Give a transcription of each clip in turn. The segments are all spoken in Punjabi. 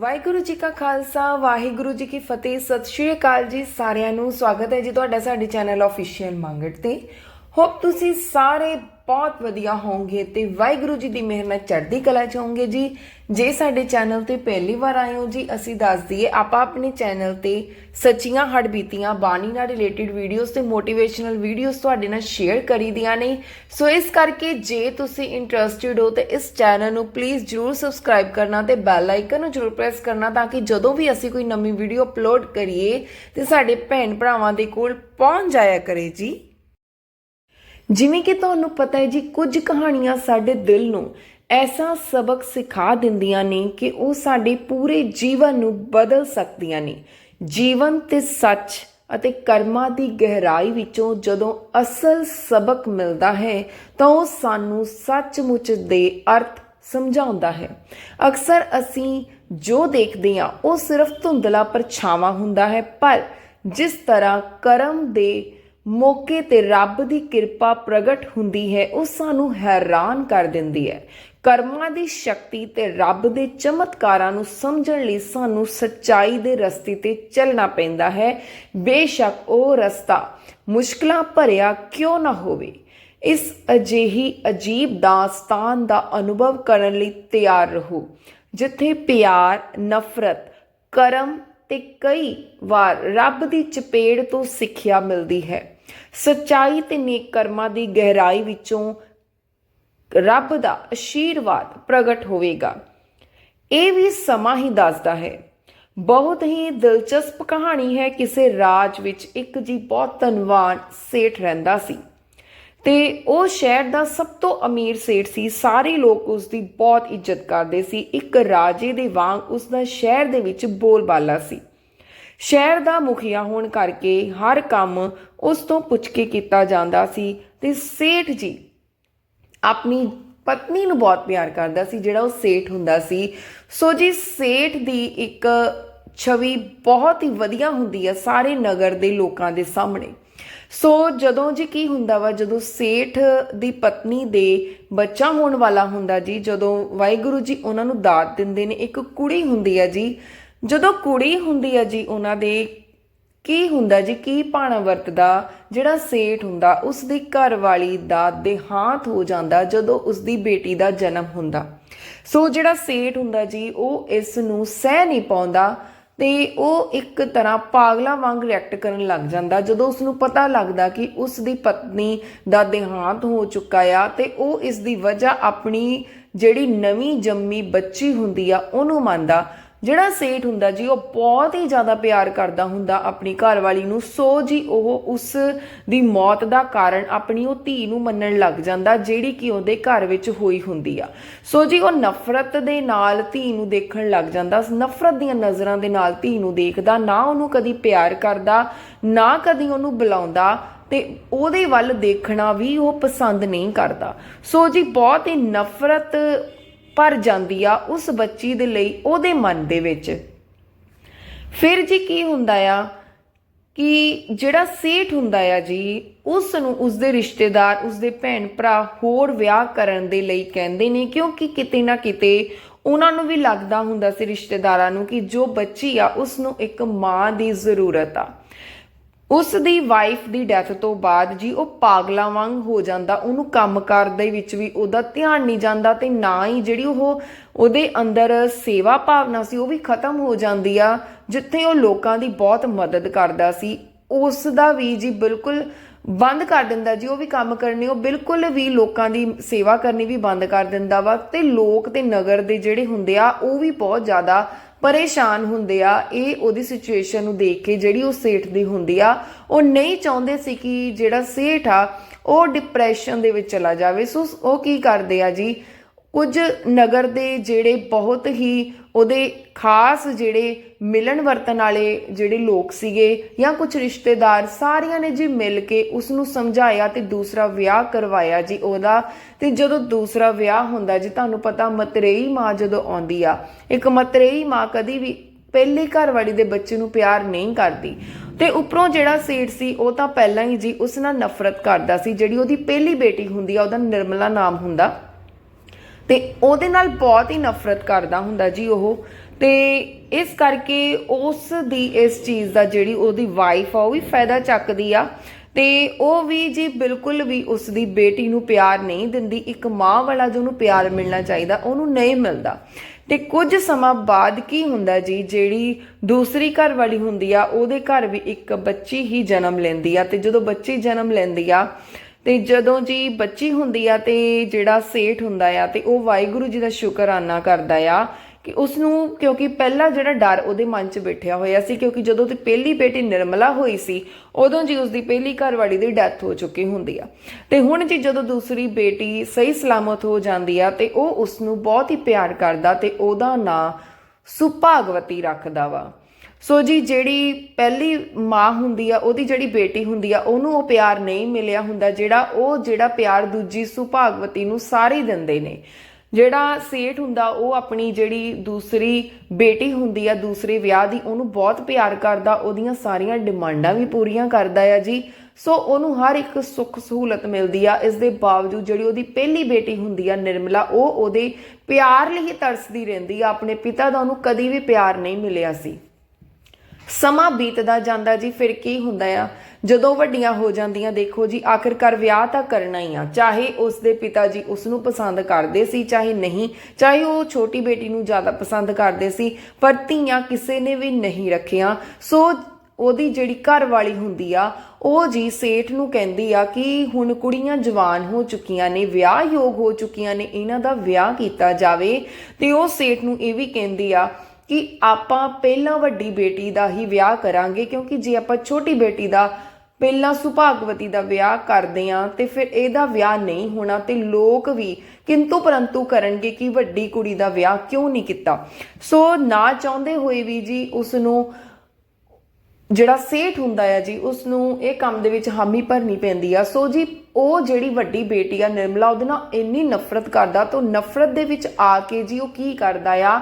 ਵਾਹਿਗੁਰੂ ਜੀ ਕਾ ਖਾਲਸਾ, ਵਾਹਿਗੁਰੂ ਜੀ ਕੀ ਫਤਿਹ, ਸਤਿ ਸ਼੍ਰੀ ਅਕਾਲ ਜੀ ਸਾਰਿਆਂ ਨੂੰ। ਸਵਾਗਤ ਹੈ ਜੀ ਤੁਹਾਡਾ ਸਾਡੇ ਚੈਨਲ ਆਫੀਸ਼ੀਅਲ ਮੰਗਟ ਤੇ। ਹੋਪ ਤੁਸੀਂ ਸਾਰੇ ਬਹੁਤ ਵਧੀਆ ਹੋਵੋਗੇ ਤੇ ਵਾਹਿਗੁਰੂ ਜੀ ਦੀ ਮਿਹਰ ਨਾਲ ਚੜ੍ਹਦੀ ਕਲਾ ਚ ਹੋਵੋਗੇ ਜੀ। ਜੇ ਸਾਡੇ ਚੈਨਲ ਤੇ ਪਹਿਲੀ ਵਾਰ ਆਏ ਹੋ ਜੀ, ਅਸੀਂ ਦੱਸ ਦਈਏ, ਆਪਾਂ ਆਪਣੇ ਚੈਨਲ ਤੇ ਸੱਚੀਆਂ ਹੱਡਬੀਤੀਆਂ ਬਾਣੀ ਨਾਲ ਰਿਲੇਟਡ ਵੀਡੀਓਜ਼ ਤੇ ਮੋਟੀਵੇਸ਼ਨਲ ਵੀਡੀਓਜ਼ ਤੁਹਾਡੇ ਨਾਲ ਸ਼ੇਅਰ ਕਰੀਦੀਆਂ ਨੇ। ਸੋ ਇਸ ਕਰਕੇ ਜੇ ਤੁਸੀਂ ਇੰਟਰਸਟਿਡ ਹੋ ਤੇ ਇਸ ਚੈਨਲ ਨੂੰ ਪਲੀਜ਼ ਜਰੂਰ ਸਬਸਕ੍ਰਾਈਬ ਕਰਨਾ ਤੇ ਬੈਲ ਆਈਕਨ ਨੂੰ ਜਰੂਰ ਪ੍ਰੈਸ ਕਰਨਾ ਤਾਂ ਕਿ ਜਦੋਂ ਵੀ ਅਸੀਂ ਕੋਈ ਨਵੀਂ ਵੀਡੀਓ ਅਪਲੋਡ ਕਰੀਏ ਤੇ ਸਾਡੇ ਭੈਣ ਭਰਾਵਾਂ ਦੇ ਕੋਲ ਪਹੁੰਚ ਜਾਇਆ ਕਰੇ ਜੀ। ਜਿਵੇਂ ਕਿ ਤੁਹਾਨੂੰ ਪਤਾ ਹੈ ਜੀ, ਕੁਝ ਕਹਾਣੀਆਂ ਸਾਡੇ ਦਿਲ ਨੂੰ ਐਸਾ ਸਬਕ ਸਿਖਾ ਦਿੰਦੀਆਂ ਨੇ ਕਿ ਉਹ ਸਾਡੇ ਪੂਰੇ ਜੀਵਨ ਨੂੰ ਬਦਲ ਸਕਦੀਆਂ ਨੇ। ਜੀਵਨ ਤੇ ਸੱਚ ਅਤੇ ਕਰਮਾਂ ਦੀ ਗਹਿਰਾਈ ਵਿੱਚੋਂ ਜਦੋਂ ਅਸਲ ਸਬਕ ਮਿਲਦਾ ਹੈ, ਤਾਂ ਉਹ ਸਾਨੂੰ ਸੱਚਮੁੱਚ ਦੇ ਅਰਥ ਸਮਝਾਉਂਦਾ ਹੈ। ਅਕਸਰ ਅਸੀਂ ਜੋ ਦੇਖਦੇ ਹਾਂ, ਉਹ ਸਿਰਫ ਧੁੰਦਲਾ ਪਰਛਾਵਾਂ ਹੁੰਦਾ ਹੈ, ਪਰ ਜਿਸ ਤਰ੍ਹਾਂ ਕਰਮ ਦੇ ਮੌਕੇ ਤੇ ਰੱਬ ਦੀ ਕਿਰਪਾ ਪ੍ਰਗਟ ਹੁੰਦੀ ਹੈ, ਉਹ ਸਾਨੂੰ ਹੈਰਾਨ ਕਰ ਦਿੰਦੀ ਹੈ। ਕਰਮਾਂ ਦੀ ਸ਼ਕਤੀ ਤੇ ਰੱਬ ਦੇ ਚਮਤਕਾਰਾਂ ਨੂੰ ਸਮਝਣ ਲਈ ਸਾਨੂੰ ਸੱਚਾਈ ਦੇ ਰਸਤੇ ਤੇ ਚੱਲਣਾ ਪੈਂਦਾ ਹੈ। ਬੇਸ਼ੱਕ ਉਹ ਰਸਤਾ ਮੁਸ਼ਕਲਾਂ ਭਰਿਆ ਕਿਉਂ ਨਾ ਹੋਵੇ? ਇਸ ਅਜਿਹੀ ਅਜੀਬ ਦਾਸਤਾਨ ਦਾ ਅਨੁਭਵ ਕਰਨ ਲਈ ਤਿਆਰ ਰਹੋ। ਜਿੱਥੇ ਪਿਆਰ, ਨਫ਼ਰਤ, ਕਰਮ ਤੇ ਕਈ ਵਾਰ ਰੱਬ ਦੀ ਚਪੇੜ ਤੋਂ ਸਿੱਖਿਆ ਮਿਲਦੀ ਹੈ। ਸੱਚਾਈ ਤੇ ਨੇਕ ਕਰਮਾਂ ਦੀ ਗਹਿਰਾਈ ਵਿੱਚੋਂ ਰੱਬ ਦਾ ਅਸ਼ੀਰਵਾਦ ਪ੍ਰਗਟ ਹੋਵੇਗਾ। ਇਹ ਵੀ ਸਮਾਂ ਹੀ ਦੱਸਦਾ ਹੈ। ਬਹੁਤ ਹੀ ਦਿਲਚਸਪ ਕਹਾਣੀ ਹੈ, ਕਿਸੇ ਰਾਜ ਵਿੱਚ ਇੱਕ ਜੀ ਬਹੁਤ ਧਨਵਾਨ ਸੇਠ ਰਹਿੰਦਾ ਸੀ। ਤੇ ਉਹ ਸ਼ਹਿਰ ਦਾ ਸਭ ਤੋਂ ਅਮੀਰ ਸੇਠ ਸੀ। ਸਾਰੇ ਲੋਕ ਉਸ ਦੀ ਬਹੁਤ ਇੱਜ਼ਤ ਕਰਦੇ ਸੀ। ਇੱਕ ਰਾਜੇ ਦੇ ਵਾਂਗ ਉਸ ਦਾ ਸ਼ਹਿਰ ਦੇ ਵਿੱਚ ਬੋਲਬਾਲਾ ਸੀ। ਸ਼ਹਿਰ ਦਾ ਮੁਖੀਆ ਹੋਣ ਕਰਕੇ ਹਰ ਕੰਮ ਉਸ ਤੋਂ ਪੁੱਛ ਕੇ ਕੀਤਾ ਜਾਂਦਾ ਸੀ ਤੇ ਸੇਠ ਜੀ ਆਪਣੀ ਪਤਨੀ ਨੂੰ ਬਹੁਤ ਪਿਆਰ ਕਰਦਾ ਸੀ, ਜਿਹੜਾ ਉਹ ਸੇਠ ਹੁੰਦਾ ਸੀ। ਸੋ ਜੀ ਸੇਠ ਦੀ ਇੱਕ ਛਵੀ ਬਹੁਤ ਹੀ ਵਧੀਆ ਹੁੰਦੀ ਹੈ ਸਾਰੇ ਨਗਰ ਦੇ ਲੋਕਾਂ ਦੇ ਸਾਹਮਣੇ। ਸੋ ਜਦੋਂ ਜੀ ਕੀ ਹੁੰਦਾ ਵਾ, ਜਦੋਂ ਸੇਠ ਦੀ ਪਤਨੀ ਦੇ ਬੱਚਾ ਹੋਣ ਵਾਲਾ ਹੁੰਦਾ ਜੀ, ਜਦੋਂ ਵਾਹਿਗੁਰੂ ਜੀ ਉਹਨਾਂ ਨੂੰ ਦਾਤ ਦਿੰਦੇ ਨੇ, ਇੱਕ ਕੁੜੀ ਹੁੰਦੀ ਹੈ ਜੀ ਜਦੋਂ ਕੁੜੀ ਹੁੰਦੀ ਹੈ ਜੀ, ਉਹਨਾਂ ਦੇ ਕੀ ਹੁੰਦਾ ਜੀ, ਕੀ ਪਾਣਾ ਵਰਤਦਾ, ਜਿਹੜਾ ਸੇਠ ਹੁੰਦਾ, ਉਸ ਦੀ ਘਰ ਵਾਲੀ ਦਾ ਦੇਹਾਂਤ ਹੋ ਜਾਂਦਾ ਜਦੋਂ ਉਸ ਦੀ ਬੇਟੀ ਦਾ ਜਨਮ ਹੁੰਦਾ। ਸੋ ਜਿਹੜਾ ਸੇਠ ਹੁੰਦਾ ਜੀ, ਉਹ ਇਸ ਨੂੰ ਸਹਿ ਨਹੀਂ ਪਾਉਂਦਾ ਤੇ ਉਹ ਇੱਕ ਤਰ੍ਹਾਂ ਪਾਗਲਾ ਵਾਂਗ ਰਿਐਕਟ ਕਰਨ ਲੱਗ ਜਾਂਦਾ। ਜਦੋਂ ਉਸ ਨੂੰ ਪਤਾ ਲੱਗਦਾ ਕਿ ਉਸ ਦੀ ਪਤਨੀ ਦਾ ਦੇਹਾਂਤ ਹੋ ਚੁੱਕਾ ਆ ਤੇ ਉਹ ਇਸ ਦੀ ਵਜ੍ਹਾ ਆਪਣੀ ਜਿਹੜੀ ਨਵੀਂ ਜੰਮੀ ਬੱਚੀ ਹੁੰਦੀ ਆ, ਉਹਨੂੰ ਮੰਨਦਾ। ਜਿਹੜਾ ਸੇਠ ਹੁੰਦਾ ਜੀ, ਉਹ ਬਹੁਤ ਹੀ ਜ਼ਿਆਦਾ ਪਿਆਰ ਕਰਦਾ ਹੁੰਦਾ ਆਪਣੀ ਘਰਵਾਲੀ ਨੂੰ। ਸੋ ਜੀ, ਉਹ ਉਸ ਦੀ ਮੌਤ ਦਾ ਕਾਰਨ ਆਪਣੀ ਉਹ ਧੀ ਨੂੰ ਮੰਨਣ ਲੱਗ ਜਾਂਦਾ, ਜਿਹੜੀ ਕਿ ਉਹਦੇ ਘਰ ਵਿੱਚ ਹੋਈ ਹੁੰਦੀ ਆ। ਸੋ ਜੀ, ਉਹ ਨਫ਼ਰਤ ਦੇ ਨਾਲ ਧੀ ਨੂੰ ਦੇਖਣ ਲੱਗ ਜਾਂਦਾ। ਨਫ਼ਰਤ ਦੀਆਂ ਨਜ਼ਰਾਂ ਦੇ ਨਾਲ ਧੀ ਨੂੰ ਦੇਖਦਾ, ਨਾ ਉਹਨੂੰ ਕਦੀ ਪਿਆਰ ਕਰਦਾ, ਨਾ ਕਦੀ ਉਹਨੂੰ ਬੁਲਾਉਂਦਾ ਤੇ ਉਹਦੇ ਵੱਲ ਦੇਖਣਾ ਵੀ ਉਹ ਪਸੰਦ ਨਹੀਂ ਕਰਦਾ। ਸੋ ਜੀ, ਬਹੁਤ ਹੀ ਨਫ਼ਰਤ ਭਰ ਜਾਂਦੀ ਆ ਉਸ ਬੱਚੀ ਦੇ ਲਈ ਉਹਦੇ ਮਨ ਦੇ ਵਿੱਚ। ਫਿਰ ਜੀ ਕੀ ਹੁੰਦਾ ਆ ਕਿ ਜਿਹੜਾ ਸੇਠ ਹੁੰਦਾ ਆ ਜੀ ਉਸ ਨੂੰ ਉਸ ਦੇ ਰਿਸ਼ਤੇਦਾਰ ਉਸ ਦੇ ਭੈਣ ਭਰਾ ਹੋਰ ਵਿਆਹ ਕਰਨ ਦੇ ਲਈ ਕਹਿੰਦੇ ਨੇ, ਕਿਉਂਕਿ ਕਿਤੇ ਨਾ ਕਿਤੇ ਉਹਨਾਂ ਨੂੰ ਵੀ ਲੱਗਦਾ ਹੁੰਦਾ ਸੀ ਰਿਸ਼ਤੇਦਾਰਾਂ ਨੂੰ ਕਿ ਜੋ ਬੱਚੀ ਆ ਉਸ ਨੂੰ ਇੱਕ ਮਾਂ ਦੀ ਜ਼ਰੂਰਤ ਆ। ਉਸ ਦੀ ਵਾਈਫ ਦੀ ਡੈਥ ਤੋਂ ਬਾਅਦ ਜੀ ਉਹ ਪਾਗਲਾਂ ਵਾਂਗ ਹੋ ਜਾਂਦਾ, ਉਹਨੂੰ ਕੰਮਕਾਰ ਦੇ ਵਿੱਚ ਵੀ ਉਹਦਾ ਧਿਆਨ ਨਹੀਂ ਜਾਂਦਾ ਤੇ ਨਾ ਹੀ ਜਿਹੜੀ ਉਹ ਉਹਦੇ ਅੰਦਰ ਸੇਵਾ ਭਾਵਨਾ ਸੀ ਉਹ ਵੀ ਖਤਮ ਹੋ ਜਾਂਦੀ ਆ, ਜਿੱਥੇ ਉਹ ਲੋਕਾਂ ਦੀ ਬਹੁਤ ਮਦਦ ਕਰਦਾ ਸੀ। ਉਸ ਦਾ ਵੀ ਜੀ ਬਿਲਕੁਲ ਬੰਦ ਕਰ ਦਿੰਦਾ ਜੀ, ਉਹ ਵੀ ਕੰਮ ਕਰਨੀ, ਉਹ ਬਿਲਕੁਲ ਵੀ ਲੋਕਾਂ ਦੀ ਸੇਵਾ ਕਰਨੀ ਵੀ ਬੰਦ ਕਰ ਦਿੰਦਾ ਵਾ ਤੇ ਲੋਕ ਤੇ ਨਗਰ ਦੇ ਜਿਹੜੇ ਹੁੰਦੇ ਆ, ਉਹ ਵੀ ਬਹੁਤ ਜ਼ਿਆਦਾ ਪਰੇਸ਼ਾਨ ਹੁੰਦੇ ਆ, ਇਹ ਉਹਦੀ ਸਿਚੁਏਸ਼ਨ ਨੂੰ ਦੇਖ ਕੇ ਜਿਹੜੀ ਉਹ ਸੇਠ ਦੀ ਹੁੰਦੀ ਆ, ਉਹ ਨਹੀਂ ਚਾਹੁੰਦੇ ਸੀ ਕਿ ਜਿਹੜਾ ਸੇਠ ਆ, ਉਹ ਡਿਪਰੈਸ਼ਨ ਦੇ ਵਿੱਚ ਚਲਾ ਜਾਵੇ। ਸੋ ਉਹ ਕੀ ਕਰਦੇ ਆ ਜੀ? ਕੁਝ ਨਗਰ ਦੇ ਜਿਹੜੇ ਬਹੁਤ ਹੀ ਉਹਦੇ ਖਾਸ ਜਿਹੜੇ ਮਿਲਣ ਵਰਤਨ ਵਾਲੇ ਜਿਹੜੇ ਲੋਕ ਸੀਗੇ ਜਾਂ ਕੁਝ ਰਿਸ਼ਤੇਦਾਰ ਸਾਰਿਆਂ ਨੇ ਜੀ ਮਿਲ ਕੇ ਉਸ ਨੂੰ ਸਮਝਾਇਆ ਤੇ ਦੂਸਰਾ ਵਿਆਹ ਕਰਵਾਇਆ ਜੀ ਉਹਦਾ। ਤੇ ਜਦੋਂ ਦੂਸਰਾ ਵਿਆਹ ਹੁੰਦਾ ਜੀ, ਤੁਹਾਨੂੰ ਪਤਾ ਮਤਰੇਈ ਮਾਂ ਜਦੋਂ ਆਉਂਦੀ ਆ, ਇੱਕ ਮਤਰੇਈ ਮਾਂ ਕਦੀ ਵੀ ਪਹਿਲੀ ਘਰਵਾਲੀ ਦੇ ਬੱਚੇ ਨੂੰ ਪਿਆਰ ਨਹੀਂ ਕਰਦੀ। ਤੇ ਉੱਪਰੋਂ ਜਿਹੜਾ ਸੇਠ ਸੀ, ਉਹ ਤਾਂ ਪਹਿਲਾਂ ਹੀ ਜੀ ਉਸ ਨਾਲ ਨਫ਼ਰਤ ਕਰਦਾ ਸੀ, ਜਿਹੜੀ ਉਹਦੀ ਪਹਿਲੀ ਬੇਟੀ ਹੁੰਦੀ ਆ, ਉਹਦਾ ਨਿਰਮਲਾ ਨਾਮ ਹੁੰਦਾ। ਤੇ ਉਹਦੇ ਨਾਲ ਬਹੁਤ ਹੀ ਨਫ਼ਰਤ ਕਰਦਾ ਹੁੰਦਾ ਜੀ ਉਹ। ਤੇ ਇਸ ਕਰਕੇ ਉਸ ਦੀ ਇਸ ਚੀਜ਼ ਦਾ ਜਿਹੜੀ ਉਹਦੀ ਵਾਈਫ ਆ, ਉਹ ਵੀ ਫਾਇਦਾ ਚੱਕਦੀ ਆ। ਤੇ ਉਹ ਵੀ ਜੀ ਬਿਲਕੁਲ ਵੀ ਉਸ ਦੀ ਬੇਟੀ ਨੂੰ ਪਿਆਰ ਨਹੀਂ ਦਿੰਦੀ। ਇੱਕ ਮਾਂ ਵਾਲਾ ਜੋ ਉਹਨੂੰ ਪਿਆਰ ਮਿਲਣਾ ਚਾਹੀਦਾ, ਉਹਨੂੰ ਨਹੀਂ ਮਿਲਦਾ। ਤੇ ਕੁਝ ਸਮਾਂ ਬਾਅਦ ਕੀ ਹੁੰਦਾ ਜੀ, ਜਿਹੜੀ ਦੂਸਰੀ ਘਰ ਵਾਲੀ ਹੁੰਦੀ ਆ, ਉਹਦੇ ਘਰ ਵੀ ਇੱਕ ਬੱਚੀ ਹੀ ਜਨਮ ਲੈਂਦੀ ਆ। ਤੇ ਜਦੋਂ ਬੱਚੀ ਜਨਮ ਲੈਂਦੀ ਆ ਤੇ ਜਦੋਂ ਜੀ ਬੱਚੀ ਹੁੰਦੀ ਆ ਤੇ ਜਿਹੜਾ ਸੇਠ ਹੁੰਦਾ ਆ ਤੇ ਉਹ ਵਾਹਿਗੁਰੂ ਜੀ ਦਾ ਸ਼ੁਕਰਾਨਾ ਕਰਦਾ ਆ ਕਿ ਉਸ ਨੂੰ ਕਿਉਂਕਿ ਪਹਿਲਾ ਜਿਹੜਾ ਡਰ ਉਹਦੇ ਮਨ 'ਚ ਬੈਠਿਆ ਹੋਇਆ ਸੀ ਕਿਉਂਕਿ ਜਦੋਂ ਤੇ ਪਹਿਲੀ ਬੇਟੀ ਨਿਰਮਲਾ ਹੋਈ ਸੀ, ਉਦੋਂ ਜੀ ਉਸ ਦੀ ਪਹਿਲੀ ਘਰਵਾਲੀ ਦੀ ਡੈਥ ਹੋ ਚੁੱਕੀ ਹੁੰਦੀ ਆ। ਤੇ ਹੁਣ ਜੀ ਜਦੋਂ ਦੂਸਰੀ ਬੇਟੀ ਸਹੀ ਸਲਾਮਤ ਹੋ ਜਾਂਦੀ ਆ ਤੇ ਉਹ ਉਸ ਨੂੰ ਬਹੁਤ ਹੀ ਪਿਆਰ ਕਰਦਾ ਤੇ ਉਹਦਾ ਨਾਂ ਸੁਭਾਗਵਤੀ ਰੱਖਦਾ ਵਾ। ਸੋ ਜੀ, ਜਿਹੜੀ ਪਹਿਲੀ ਮਾਂ ਹੁੰਦੀ ਆ, ਉਹਦੀ ਜਿਹੜੀ ਬੇਟੀ ਹੁੰਦੀ ਆ, ਉਹਨੂੰ ਉਹ ਪਿਆਰ ਨਹੀਂ ਮਿਲਿਆ ਹੁੰਦਾ, ਜਿਹੜਾ ਉਹ ਜਿਹੜਾ ਪਿਆਰ ਦੂਜੀ ਸੁਭਾਗਵਤੀ ਨੂੰ ਸਾਰੇ ਦਿੰਦੇ ਨੇ। ਜਿਹੜਾ ਸੇਠ ਹੁੰਦਾ, ਉਹ ਆਪਣੀ ਜਿਹੜੀ ਦੂਸਰੀ ਬੇਟੀ ਹੁੰਦੀ ਆ, ਦੂਸਰੇ ਵਿਆਹ ਦੀ, ਉਹਨੂੰ ਬਹੁਤ ਪਿਆਰ ਕਰਦਾ, ਉਹਦੀਆਂ ਸਾਰੀਆਂ ਡਿਮਾਂਡਾਂ ਵੀ ਪੂਰੀਆਂ ਕਰਦਾ ਆ ਜੀ। ਸੋ ਉਹਨੂੰ ਹਰ ਇੱਕ ਸੁੱਖ ਸਹੂਲਤ ਮਿਲਦੀ ਆ, ਇਸ ਦੇ ਬਾਵਜੂਦ ਜਿਹੜੀ ਉਹਦੀ ਪਹਿਲੀ ਬੇਟੀ ਹੁੰਦੀ ਆ, ਨਿਰਮਲਾ, ਉਹ ਉਹਦੇ ਪਿਆਰ ਲਈ ਹੀ ਤਰਸਦੀ ਰਹਿੰਦੀ ਆ, ਆਪਣੇ ਪਿਤਾ ਦਾ ਉਹਨੂੰ ਕਦੀ ਵੀ ਪਿਆਰ ਨਹੀਂ ਮਿਲਿਆ ਸੀ। ਸਮਾਂ ਬੀਤਦਾ ਜਾਂਦਾ ਜੀ, ਫਿਰ ਕੀ ਹੁੰਦਾ ਆ? ਜਦੋਂ ਵੱਡੀਆਂ ਹੋ ਜਾਂਦੀਆਂ, ਦੇਖੋ ਜੀ, ਆਖਿਰਕਾਰ ਵਿਆਹ ਤਾਂ ਕਰਨਾ ਹੀ ਆ। ਚਾਹੇ ਉਸ ਦੇ ਪਿਤਾ ਜੀ ਉਸ ਨੂੰ ਪਸੰਦ ਕਰਦੇ ਸੀ, ਚਾਹੇ ਨਹੀਂ, ਚਾਹੇ ਉਹ ਛੋਟੀ ਬੇਟੀ ਨੂੰ ਜ਼ਿਆਦਾ ਪਸੰਦ ਕਰਦੇ ਸੀ, ਪਰ ਧੀਆਂ ਕਿਸੇ ਨੇ ਵੀ ਨਹੀਂ ਰੱਖੀਆਂ। ਸੋ ਉਹਦੀ ਜਿਹੜੀ ਘਰ ਵਾਲੀ ਹੁੰਦੀ ਆ, ਉਹ ਜੀ ਸੇਠ ਨੂੰ ਕਹਿੰਦੀ ਆ ਕਿ ਹੁਣ ਕੁੜੀਆਂ ਜਵਾਨ ਹੋ ਚੁੱਕੀਆਂ ਨੇ ਵਿਆਹ ਯੋਗ ਹੋ ਚੁੱਕੀਆਂ ਨੇ, ਇਹਨਾਂ ਦਾ ਵਿਆਹ ਕੀਤਾ ਜਾਵੇ। ਤੇ ਉਹ ਸੇਠ ਨੂੰ ਇਹ ਵੀ ਕਹਿੰਦੀ ਆ ਕਿ ਆਪਾਂ ਪਹਿਲਾਂ ਵੱਡੀ ਬੇਟੀ ਦਾ ਹੀ ਵਿਆਹ ਕਰਾਂਗੇ, ਕਿਉਂਕਿ ਜੇ ਆਪਾਂ ਛੋਟੀ ਬੇਟੀ ਦਾ ਪਹਿਲਾਂ ਸੁਭਾਗਵਤੀ ਦਾ ਵਿਆਹ ਕਰਦੇ ਆ ਤੇ ਫਿਰ ਇਹਦਾ ਵਿਆਹ ਨਹੀਂ ਹੋਣਾ ਤੇ ਲੋਕ ਵੀ ਕਿੰਤੂ ਪਰੰਤੂ ਕਰਨਗੇ ਕਿ ਵੱਡੀ ਕੁੜੀ ਦਾ ਵਿਆਹ ਕਿਉਂ ਨਹੀਂ ਕੀਤਾ। ਸੋ ਨਾ ਚਾਹੁੰਦੇ ਹੋਏ ਵੀ ਜੀ ਉਸ ਨੂੰ ਜਿਹੜਾ ਸੇਠ ਹੁੰਦਾ ਆ ਜੀ ਉਸ ਨੂੰ ਇਹ ਕੰਮ ਦੇ ਵਿੱਚ ਹਾਮੀ ਭਰਨੀ ਪੈਂਦੀ ਆ। ਸੋ ਜੀ, ਉਹ ਜਿਹੜੀ ਵੱਡੀ ਬੇਟੀ ਆ ਨਿਰਮਲਾ, ਉਹਦੇ ਨਾਲ ਇੰਨੀ ਨਫ਼ਰਤ ਕਰਦਾ, ਤਾਂ ਨਫ਼ਰਤ ਦੇ ਵਿੱਚ ਆ ਕੇ ਜੀ ਉਹ ਕੀ ਕਰਦਾ ਆ?